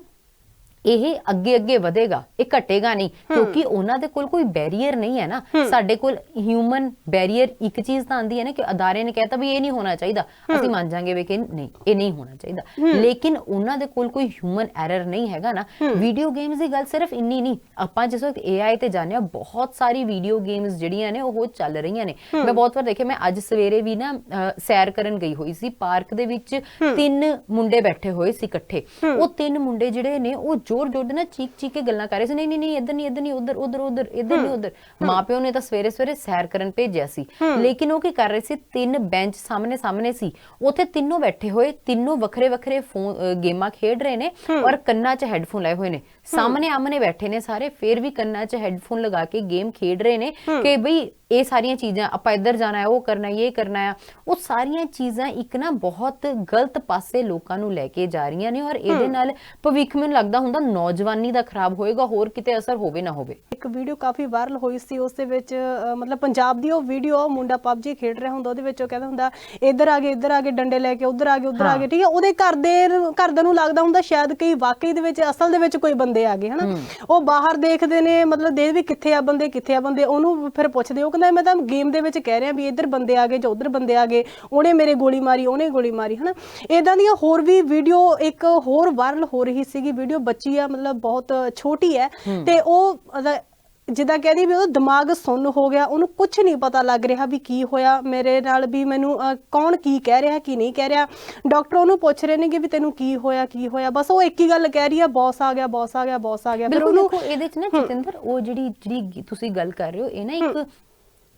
ਇਹ ਅੱਗੇ ਅੱਗੇ ਵਧੇਗਾ ਇਹ ਘਟੇਗਾ ਨਹੀਂ। ਕਿਉਂਕਿ ਉਹਨਾਂ ਦੇ ਕੋਲ ਕੋਈ ਬੈਰੀਅਰ ਨਹੀਂ ਹੈ ਨਾ। ਸਾਡੇ ਕੋਲ ਹਿਊਮਨ ਬੈਰੀਅਰ ਇੱਕ ਚੀਜ਼ ਤਾਂ ਆਂਦੀ ਹੈ ਨਾ ਕਿ ਅਦਾਰੇ ਨੇ ਕਹਿਤਾ ਵੀ ਇਹ ਨਹੀਂ ਹੋਣਾ ਚਾਹੀਦਾ। ਅਸੀਂ ਮੰਨ ਜਾਾਂਗੇ ਵੀ ਕਿ ਨਹੀਂ ਇਹ ਨਹੀਂ ਹੋਣਾ ਚਾਹੀਦਾ। ਲੇਕਿਨ ਉਹਨਾਂ ਦੇ ਕੋਲ ਕੋਈ ਹਿਊਮਨ ਐਰਰ ਨਹੀਂ ਹੈਗਾ ਨਾ। ਵੀਡੀਓ ਗੇਮਸ ਦੀ ਗੱਲ ਸਿਰਫ ਇੰਨੀ ਨਹੀਂ। ਆਪਾਂ ਜਿਸ ਵਕਤ AI ਤੇ ਜਾਣਿਆ ਬਹੁਤ ਸਾਰੀ ਵੀਡੀਓ ਗੇਮਸ ਜਿਹੜੀਆਂ ਨੇ ਉਹ ਚੱਲ ਰਹੀਆਂ ਨੇ। ਮੈਂ ਬਹੁਤ ਵਾਰ ਦੇਖਿਆ ਮੈਂ ਅੱਜ ਸਵੇਰੇ ਵੀ ਨਾ ਸੈਰ ਕਰਨ ਗਈ ਹੋਈ ਸੀ। ਪਾਰਕ ਦੇ ਵਿੱਚ ਤਿੰਨ ਮੁੰਡੇ ਬੈਠੇ ਹੋਏ ਸੀ ਇਕੱਠੇ। ਉਹ ਤਿੰਨ ਮੁੰਡੇ ਜਿਹੜੇ ਨੇ ਉਹ ਜ਼ੋਰ ਜ਼ੋਰ ਨਾਲ ਚੀਕ ਚੀਕ ਕੇ ਗੱਲਾਂ ਕਰ ਰਹੇ ਸੀ। ਨਹੀਂ ਨਹੀਂ ਨਹੀਂ ਇੱਧਰ ਨਹੀਂ ਇੱਧਰ ਨਹੀਂ ਉੱਧਰ ਉੱਧਰ ਉੱਧਰ ਇੱਧਰ ਨਹੀਂ ਉੱਧਰ। ਮਾਪਿਓ ਨੇ ਤਾਂ ਸਵੇਰੇ ਸਵੇਰੇ ਸੈਰ ਕਰਨ ਭੇਜਿਆ ਸੀ। ਲੇਕਿਨ ਉਹ ਕੀ ਕਰ ਰਹੇ ਸੀ? ਤਿੰਨ ਬੈਂਚ ਸਾਹਮਣੇ ਸਾਹਮਣੇ ਸੀ। ਉੱਥੇ ਤਿੰਨੋਂ ਬੈਠੇ ਹੋਏ ਤਿੰਨੋਂ ਵੱਖਰੇ ਵੱਖਰੇ ਫੋਨ ਗੇਮਾਂ ਖੇਡ ਰਹੇ ਨੇ ਔਰ ਕੰਨਾਂ 'ਚ ਹੈੱਡਫੋਨ ਲਾਏ ਹੋਏ ਨੇ। ਸਾਹਮਣੇ ਆਮਨੇ ਬੈਠੇ ਨੇ ਸਾਰੇ ਫੇਰ ਵੀ ਕੰਨਾਂ 'ਚ ਹੈੱਡਫੋਨ ਲਗਾ ਕੇ ਗੇਮ ਖੇਡ ਰਹੇ ਨੇ ਕਿ ਬਈ ਇਹ ਸਾਰੀਆਂ ਚੀਜ਼ਾਂ ਆਪਾਂ ਇੱਧਰ ਜਾਣਾ ਹੈ ਉਹ ਕਰਨਾ ਹੈ ਇਹ ਕਰਨਾ ਹੈ ਉਹ ਸਾਰੀਆਂ ਚੀਜ਼ਾਂ ਇੱਕ ਨਾ ਬਹੁਤ ਗਲਤ ਪਾਸੇ ਲੋਕਾਂ ਨੂੰ ਲੈ ਕੇ ਜਾ ਰਹੀਆਂ ਨੇ ਔਰ ਇਹਦੇ ਨਾਲ ਭਵਿੱਖ ਮੈਨੂੰ ਲੱਗਦਾ ਹੁੰਦਾ ਨੌਜਵਾਨੀ ਦਾ ਖਰਾਬ ਹੋਏਗਾ ਹੋਰ ਕਿਤੇ ਅਸਰ ਹੋਵੇ ਨਾ ਹੋਵੇ। ਇੱਕ ਵੀਡੀਓ ਕਾਫੀ ਵਾਇਰਲ ਹੋਈ ਸੀ ਉਸ ਦੇ ਵਿੱਚ ਅ, ਮਤਲਬ ਪੰਜਾਬ ਦੀ ਉਹ ਵੀਡੀਓ ਮੁੰਡਾ ਪਬਜੀ ਖੇਡ ਰਿਹਾ ਹੁੰਦਾ ਉਹਦੇ ਵਿੱਚ ਉਹ ਕਹਿੰਦਾ ਹੁੰਦਾ ਇੱਧਰ ਆ ਗਏ ਇੱਧਰ ਆ ਗਏ ਡੰਡੇ ਲੈ ਕੇ ਉੱਧਰ ਆ ਗਏ ਉੱਧਰ ਆ। ਗਏ ਠੀਕ ਹੈ ਉਹਦੇ ਘਰ ਦੇ ਘਰਦਿਆਂ ਨੂੰ ਲੱਗਦਾ ਹੁੰਦਾ ਸ਼ਾਇਦ ਕਈ ਵਾਕਈ ਦੇ ਵਿੱਚ ਅਸਲ ਦੇ ਵਿੱਚ ਕੋਈ ਬੰਦੇ ਆ ਗਏ ਹਨਾ? ਉਹ ਬਾਹਰ ਦੇਖਦੇ ਨੇ ਮਤਲਬ ਦੇ ਵੀ ਕਿੱਥੇ ਆ ਬੰਦੇ ਕਿੱਥੇ ਆ ਬੰਦੇ ਉਹਨੂੰ ਫਿਰ ਪੁੱਛਦੇ ਉਹ ਕਹਿੰਦਾ ਮੈਂ ਤਾਂ ਗੇਮ ਦੇ ਵਿੱਚ ਕਹਿ ਰਿਹਾ ਵੀ ਇੱਧਰ ਬੰਦੇ ਆ ਗਏ ਜਾਂ ਉੱਧਰ ਬੰਦੇ ਆ ਗਏ ਉਹਨੇ ਮੇਰੇ ਗੋਲੀ ਮਾਰੀ ਉਹਨੇ ਗੋਲੀ ਮਾਰੀ ਹਨਾ? ਇਦਾਂ ਦੀਆਂ ਹੋਰ ਵੀ ਵੀਡੀਓ ਇੱਕ ਹੋਰ ਵਾਇਰਲ ਹੋ ਰਹੀ ਸੀਗੀ ਵੀਡੀਓ ਬੱਚੀ ਆ ਮਤਲਬ ਬਹੁਤ ਛੋਟੀ ਹੈ ਤੇ ਉਹ ਜਿੱਦਾਂ ਕਹਿੰਦੀ ਵੀ ਉਹ ਦਿਮਾਗ ਸੁੰਨ ਹੋ ਗਿਆ ਉਹਨੂੰ ਕੁਝ ਨਹੀਂ ਪਤਾ ਲੱਗ ਰਿਹਾ ਵੀ ਕੀ ਹੋਇਆ ਮੇਰੇ ਨਾਲ ਵੀ ਮੈਨੂੰ ਕੌਣ ਕੀ ਕਹਿ ਰਿਹਾ ਕੀ ਨਹੀਂ ਕਹਿ ਰਿਹਾ। ਡਾਕਟਰ ਉਹਨੂੰ ਪੁੱਛ ਰਹੇ ਨੇ ਕਿ ਵੀ ਤੈਨੂੰ ਕੀ ਹੋਇਆ ਕੀ ਹੋਇਆ ਬਸ ਉਹ ਇੱਕ ਹੀ ਗੱਲ ਕਹਿ ਰਹੀ ਆ ਬੌਸ ਆ ਗਿਆ ਬੌਸ ਆ ਗਿਆ ਬੌਸ ਆ ਗਿਆ ਫਿਰ ਬਿਲਕੁਲ ਉਹਨੂੰ ਇਹਦੇ ਚ ਨਾ ਜਤਿੰਦਰ ਉਹ ਜਿਹੜੀ ਜਿਹੜੀ ਤੁਸੀਂ ਗੱਲ ਕਰ ਰਹੇ ਹੋ ਇਹ ਨਾ ਇੱਕ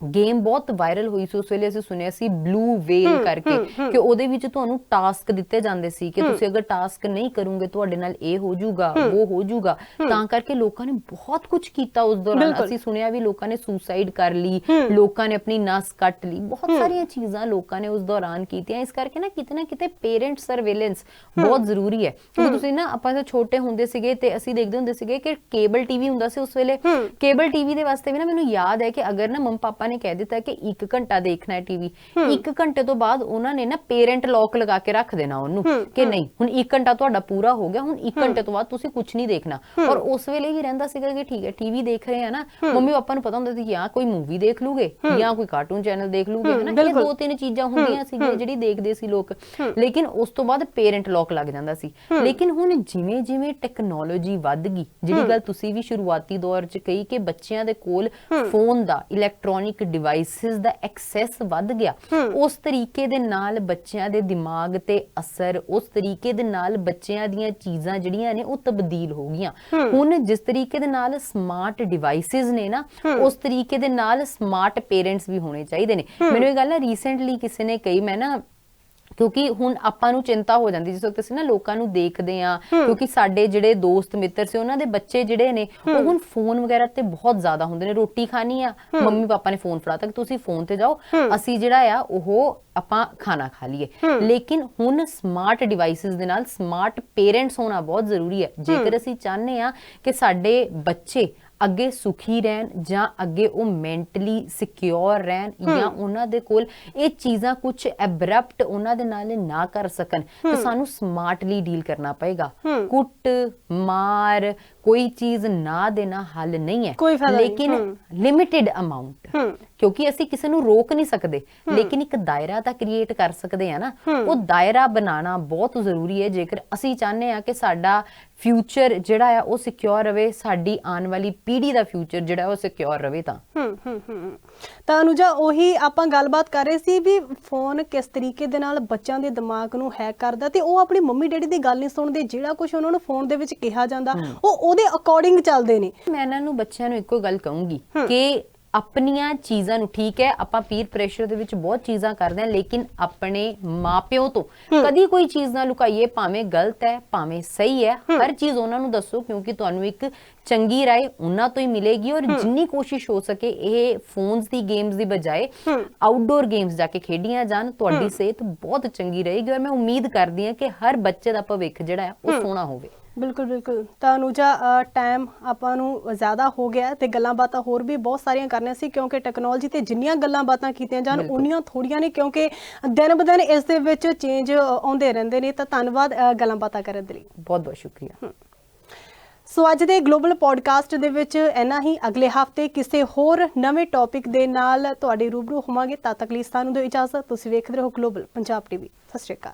ਗੇਮ ਬਹੁਤ ਵਾਇਰਲ ਹੋਈ ਸੀ ਉਸ ਵੇਲੇ ਅਸੀਂ ਸੁਣਿਆ ਸੀ ਬਲੂ ਵੇਲ ਕਰਕੇ ਕਿ ਉਹਦੇ ਵਿੱਚ ਤੁਹਾਨੂੰ ਟਾਸਕ ਦਿੱਤੇ ਜਾਂਦੇ ਸੀ ਕਿ ਤੁਸੀਂ ਅਗਰ ਟਾਸਕ ਨਹੀਂ ਕਰੋਗੇ ਤੁਹਾਡੇ ਨਾਲ ਇਹ ਹੋ ਜਾਊਗਾ ਉਹ ਹੋ ਜਾਊਗਾ। ਤਾਂ ਕਰਕੇ ਲੋਕਾਂ ਨੇ ਬਹੁਤ ਕੁਝ ਕੀਤਾ ਉਸ ਦੌਰਾਨ। ਅਸੀਂ ਸੁਣਿਆ ਵੀ ਲੋਕਾਂ ਨੇ ਸੁਸਾਈਡ ਕਰ ਲਈ ਲੋਕਾਂ ਨੇ ਆਪਣੀ ਨਸ ਕੱਟ ਲਈ ਬਹੁਤ ਸਾਰੀਆਂ ਚੀਜ਼ਾਂ ਲੋਕਾਂ ਨੇ ਉਸ ਦੌਰਾਨ ਕੀਤੀਆਂ। ਇਸ ਕਰਕੇ ਨਾ ਕਿਤੇ ਨਾ ਕਿਤੇ ਪੇਰੈਂਟ ਸਰਵੇਲੈਂਸ ਬਹੁਤ ਜ਼ਰੂਰੀ ਹੈ। ਕਿਉਂਕਿ ਤੁਸੀਂ ਨਾ ਆਪਾਂ ਜਦੋਂ ਛੋਟੇ ਹੁੰਦੇ ਸੀਗੇ ਤੇ ਅਸੀਂ ਦੇਖਦੇ ਹੁੰਦੇ ਸੀਗੇ ਕਿ ਕੇਬਲ ਟੀਵੀ ਹੁੰਦਾ ਸੀ ਉਸ ਵੇਲੇ। ਕੇਬਲ ਟੀਵੀ ਦੇ ਵਾਸਤੇ ਵੀ ਨਾ ਮੈਨੂੰ ਯਾਦ ਹੈ ਕਿ ਅਗਰ ਨਾ ਮੰਮ ਪਾਪਾ ਨੇ ਕਹਿ ਦਿੱਤਾ ਕਿ 1 ਘੰਟਾ ਦੇਖਣਾ ਹੈ ਟੀਵੀ 1 ਘੰਟੇ ਤੋਂ ਬਾਅਦ ਉਹਨਾਂ ਨੇ ਨਾ ਪੇਰੈਂਟ ਲੌਕ ਲਗਾ ਕੇ ਰੱਖ ਦੇਣਾ ਉਹਨੂੰ ਕਿ ਨਹੀਂ ਹੁਣ 1 ਘੰਟਾ ਤੁਹਾਡਾ ਪੂਰਾ ਹੋ ਗਿਆ ਹੁਣ 1 ਘੰਟੇ ਤੋਂ ਬਾਅਦ ਤੁਸੀਂ ਕੁਝ ਨਹੀਂ ਦੇਖਣਾ। ਔਰ ਉਸ ਵੇਲੇ ਹੀ ਰਹਿੰਦਾ ਸੀਗਾ ਕਿ ਠੀਕ ਹੈ ਟੀਵੀ ਦੇਖ ਰਹੇ ਆ ਨਾ ਮੰਮੀ ਪਾਪਾ ਨੂੰ ਪਤਾ ਹੁੰਦਾ ਸੀ ਕਿ ਜਾਂ ਕੋਈ ਮੂਵੀ ਦੇਖ ਲੂਗੇ ਜਾਂ ਕੋਈ ਕਾਰਟੂਨ ਚੈਨਲ ਦੇਖ ਲੂਗੇ ਹਨਾ? ਇਹ। ਦੋ ਤਿੰਨ ਚੀਜ਼ਾਂ ਹੁੰਦੀਆਂ ਸੀਗੀਆਂ ਜਿਹੜੀ ਦੇਖਦੇ ਸੀ ਲੋਕ। ਲੇਕਿਨ ਉਸ ਤੋਂ ਬਾਅਦ ਪੇਰੈਂਟ ਲੌਕ ਲੱਗ ਜਾਂਦਾ ਸੀ। ਲੇਕਿਨ ਹੁਣ ਜਿਵੇਂ ਜਿਵੇਂ ਟੈਕਨੋਲੋਜੀ ਵੱਧ ਗਈ ਜਿਹੜੀ ਗੱਲ ਤੁਸੀਂ ਵੀ ਸ਼ੁਰੂਆਤੀ ਦੌਰ 'ਚ ਕਹੀ ਕਿ ਬੱਚਿਆਂ ਦੇ ਕੋਲ ਫੋਨ ਦਾ ਇਲੈਕਟ੍ਰੋਨਿਕ ਡਿਵਾਈਸਿਸ ਦਾ ਐਕਸੈਸ ਵੱਧ ਗਿਆ। ਉਸ ਤਰੀਕੇ ਦੇ ਨਾਲ ਬੱਚਿਆਂ ਦੇ ਦਿਮਾਗ ਤੇ ਅਸਰ ਉਸ ਤਰੀਕੇ ਦੇ ਨਾਲ ਬੱਚਿਆਂ ਦੀਆਂ ਚੀਜ਼ਾਂ ਜਿਹੜੀਆਂ ਨੇ ਉਹ ਤਬਦੀਲ ਹੋ ਗਈਆਂ। ਹੁਣ ਜਿਸ ਤਰੀਕੇ ਦੇ ਨਾਲ ਸਮਾਰਟ ਡਿਵਾਈਸਿਸ ਨੇ ਨਾ ਉਸ ਤਰੀਕੇ ਦੇ ਨਾਲ ਸਮਾਰਟ ਪੇਰੈਂਟਸ ਵੀ ਹੋਣੇ ਚਾਹੀਦੇ ਨੇ। ਮੈਨੂੰ ਇਹ ਗੱਲ ਨਾ ਰੀਸੈਂਟਲੀ ਕਿਸੇ ਨੇ ਕਹੀ ਮੈਂ ਨਾ ਕਿਉਂਕਿ ਹੁਣ ਆਪਾਂ ਨੂੰ ਚਿੰਤਾ ਹੋ ਜਾਂਦੀ ਜਿਸ ਵਕਤ ਅਸੀਂ ਨਾ ਲੋਕਾਂ ਨੂੰ ਦੇਖਦੇ ਆ ਕਿਉਂਕਿ ਸਾਡੇ ਜਿਹੜੇ ਦੋਸਤ ਮਿੱਤਰ ਸੀ ਉਹਨਾਂ ਦੇ ਬੱਚੇ ਜਿਹੜੇ ਨੇ ਉਹ ਹੁਣ ਫੋਨ ਵਗੈਰਾ ਤੇ ਬਹੁਤ ਜ਼ਿਆਦਾ ਹੁੰਦੇ ਨੇ ਰੋਟੀ ਖਾਣੀ ਆ ਮੰਮੀ ਪਾਪਾ ਨੇ ਫੋਨ ਫੜਾਤਾ ਕਿ ਤੁਸੀਂ ਫੋਨ ਤੇ ਜਾਓ ਅਸੀਂ ਜਿਹੜਾ ਆ ਉਹ ਆਪਾਂ ਖਾਣਾ ਖਾ ਲਈਏ। ਲੇਕਿਨ ਹੁਣ ਸਮਾਰਟ ਡਿਵਾਈਸਿਸ ਦੇ ਨਾਲ ਸਮਾਰਟ ਪੇਰੈਂਟਸ ਹੋਣਾ ਬਹੁਤ ਜ਼ਰੂਰੀ ਹੈ। ਜੇਕਰ ਅਸੀਂ ਚਾਹੁੰਦੇ ਆ ਕਿ ਸਾਡੇ ਬੱਚੇ ਅੱਗੇ ਸੁਖੀ ਰਹਿਣ ਜਾਂ ਅੱਗੇ ਉਹ ਮੈਂਟਲੀ ਸਿਕਿਉਰ ਰਹਿਣ ਜਾਂ ਉਹਨਾਂ ਦੇ ਕੋਲ ਇਹ ਚੀਜ਼ਾਂ ਕੁਝ ਐਬਰਪਟ ਉਹਨਾਂ ਦੇ ਨਾਲ ਨਾ ਕਰ ਸਕਣ ਤੇ ਸਾਨੂੰ ਸਮਾਰਟਲੀ ਡੀਲ ਕਰਨਾ ਪਏਗਾ। ਕੁੱਟ ਮਾਰ ਕੋਈ ਚੀਜ਼ ਨਾ ਦੇਣਾ ਹੱਲ ਨਹੀਂ ਹੈ। ਲੇਕਿਨ। Limited amount. ਕਿਉਂਕਿ ਅਸੀਂ ਕਿਸੇ ਨੂੰ ਰੋਕ ਨਹੀਂ ਸਕਦੇ। ਲੇਕਿਨ ਇੱਕ ਦਾਇਰਾ ਤਾਂ ਕ੍ਰੀਏਟ ਕਰ ਸਕਦੇ ਆ ਨਾ। ਉਹ ਦਾਇਰਾ ਬਣਾਉਣਾ ਬਹੁਤ ਜ਼ਰੂਰੀ ਹੈ। ਜੇਕਰ ਅਸੀਂ ਚਾਹੁੰਦੇ ਆ ਕਿ ਸਾਡਾ ਫਿਊਚਰ ਜਿਹੜਾ ਆ ਉਹ ਸਿਕਿਉਰ ਰਵੇ ਸਾਡੀ ਆਉਣ ਵਾਲੀ ਪੀੜ੍ਹੀ ਦਾ ਫਿਊਚਰ ਜਿਹੜਾ ਉਹ ਸਿਕਿਉਰ ਰਵੇ ਤਾਂ। ਹੂੰ ਹੂੰ ਹੂੰ ਤਾਂ ਅਨੁਜਾ ਉਹੀ ਆਪਾਂ ਗੱਲਬਾਤ ਕਰ ਰਹੇ ਸੀ ਵੀ ਫੋਨ ਕਿਸ ਤਰੀਕੇ ਦੇ ਨਾਲ ਬੱਚਿਆਂ ਦੇ ਦਿਮਾਗ ਨੂੰ ਹੈਕ ਕਰਦਾ ਤੇ ਉਹ ਆਪਣੀ ਮੰਮੀ ਡੈਡੀ ਦੀ ਗੱਲ ਨਹੀਂ ਸੁਣਦੇ। ਜਿਹੜਾ ਕੁਝ ਉਹਨਾਂ ਨੂੰ ਫੋਨ ਦੇ ਵਿੱਚ ਕਿਹਾ ਜਾਂਦਾ ਉਹ ਉਹਦੇ ਅਕੋਰਡਿੰਗ ਚੱਲਦੇ ਨੇ। ਮੈਂ ਇਹਨਾਂ ਨੂੰ ਬੱਚਿਆਂ ਨੂੰ ਇੱਕੋ ਗੱਲ ਕਹੂੰਗੀ ਕਿ ਆਪਣੀਆਂ ਚੀਜ਼ਾਂ ਨੂੰ ਠੀਕ ਹੈ ਆਪਾਂ ਪੀਰ ਪ੍ਰੈਸ਼ਰ ਦੇ ਵਿੱਚ ਬਹੁਤ ਚੀਜ਼ਾਂ ਕਰਦੇ ਹਾਂ ਲੇਕਿਨ ਆਪਣੇ ਮਾਪਿਓ ਤੋਂ ਕਦੀ ਕੋਈ ਚੀਜ਼ ਨਾ ਲੁਕਾਈਏ ਭਾਵੇਂ ਗਲਤ ਹੈ ਭਾਵੇਂ ਸਹੀ ਹੈ ਹਰ ਚੀਜ਼ ਉਹਨਾਂ ਨੂੰ ਦੱਸੋ ਕਿਉਂਕਿ ਤੁਹਾਨੂੰ ਇੱਕ ਚੰਗੀ ਰਾਏ ਉਹਨਾਂ ਤੋਂ ਹੀ ਮਿਲੇਗੀ ਔਰ ਜਿੰਨੀ ਕੋਸ਼ਿਸ਼ ਹੋ ਸਕੇ ਇਹ ਫੋਨਸ ਦੀ ਗੇਮਸ ਦੀ ਬਜਾਏ ਆਊਟਡੋਰ ਗੇਮਸ ਜਾ ਕੇ ਖੇਡੀਆਂ ਜਾਣ ਤੁਹਾਡੀ ਸਿਹਤ ਬਹੁਤ ਚੰਗੀ ਰਹੇਗੀ ਔਰ ਮੈਂ ਉਮੀਦ ਕਰਦੀ ਹਾਂ ਕਿ ਹਰ ਬੱਚੇ ਦਾ ਭਵਿੱਖ ਜਿਹੜਾ ਹੈ ਉਹ ਸੋਹਣਾ ਹੋਵੇ। ਬਿਲਕੁਲ ਬਿਲਕੁਲ। ਤਾਂ ਅਨੁਜਾ ਟਾਈਮ ਆਪਾਂ ਨੂੰ ਜ਼ਿਆਦਾ ਹੋ ਗਿਆ ਤੇ ਗੱਲਾਂ ਬਾਤਾਂ ਹੋਰ ਵੀ ਬਹੁਤ ਸਾਰੀਆਂ ਕਰਨੀਆਂ ਸੀ ਕਿਉਂਕਿ ਟੈਕਨੋਲੋਜੀ ਤੇ ਜਿੰਨੀਆਂ ਗੱਲਾਂ ਬਾਤਾਂ ਕੀਤੀਆਂ ਜਾਣ ਉਨੀਆਂ ਥੋੜੀਆਂ ਨੇ ਕਿਉਂਕਿ ਦਿਨ ਬ ਦਿਨ ਇਸ ਦੇ ਵਿੱਚ ਚੇਂਜ ਆਉਂਦੇ ਰਹਿੰਦੇ ਨੇ। ਤਾਂ ਧੰਨਵਾਦ ਗੱਲਾਂ ਬਾਤਾਂ ਕਰਨ ਦੇ ਲਈ। ਬਹੁਤ ਬਹੁਤ ਸ਼ੁਕਰੀਆ। ਸੋ ਅੱਜ ਦੇ ਗਲੋਬਲ ਪੋਡਕਾਸਟ ਦੇ ਵਿੱਚ ਇੰਨਾ ਹੀ। ਅਗਲੇ ਹਫ਼ਤੇ ਕਿਸੇ ਹੋਰ ਨਵੇਂ ਟੌਪਿਕ ਦੇ ਨਾਲ ਤੁਹਾਡੇ ਰੂਬਰੂ ਹੋਵਾਂਗੇ। ਤਦ ਤੱਕ ਲਈ ਸਾਨੂੰ ਦਿਓ ਇਜਾਜ਼ਤ। ਤੁਸੀਂ ਵੇਖਦੇ ਰਹੋ ਗਲੋਬਲ ਪੰਜਾਬ ਟੀਵੀ ਸਤਿ ਸ਼੍ਰੀ ਅਕਾਲ।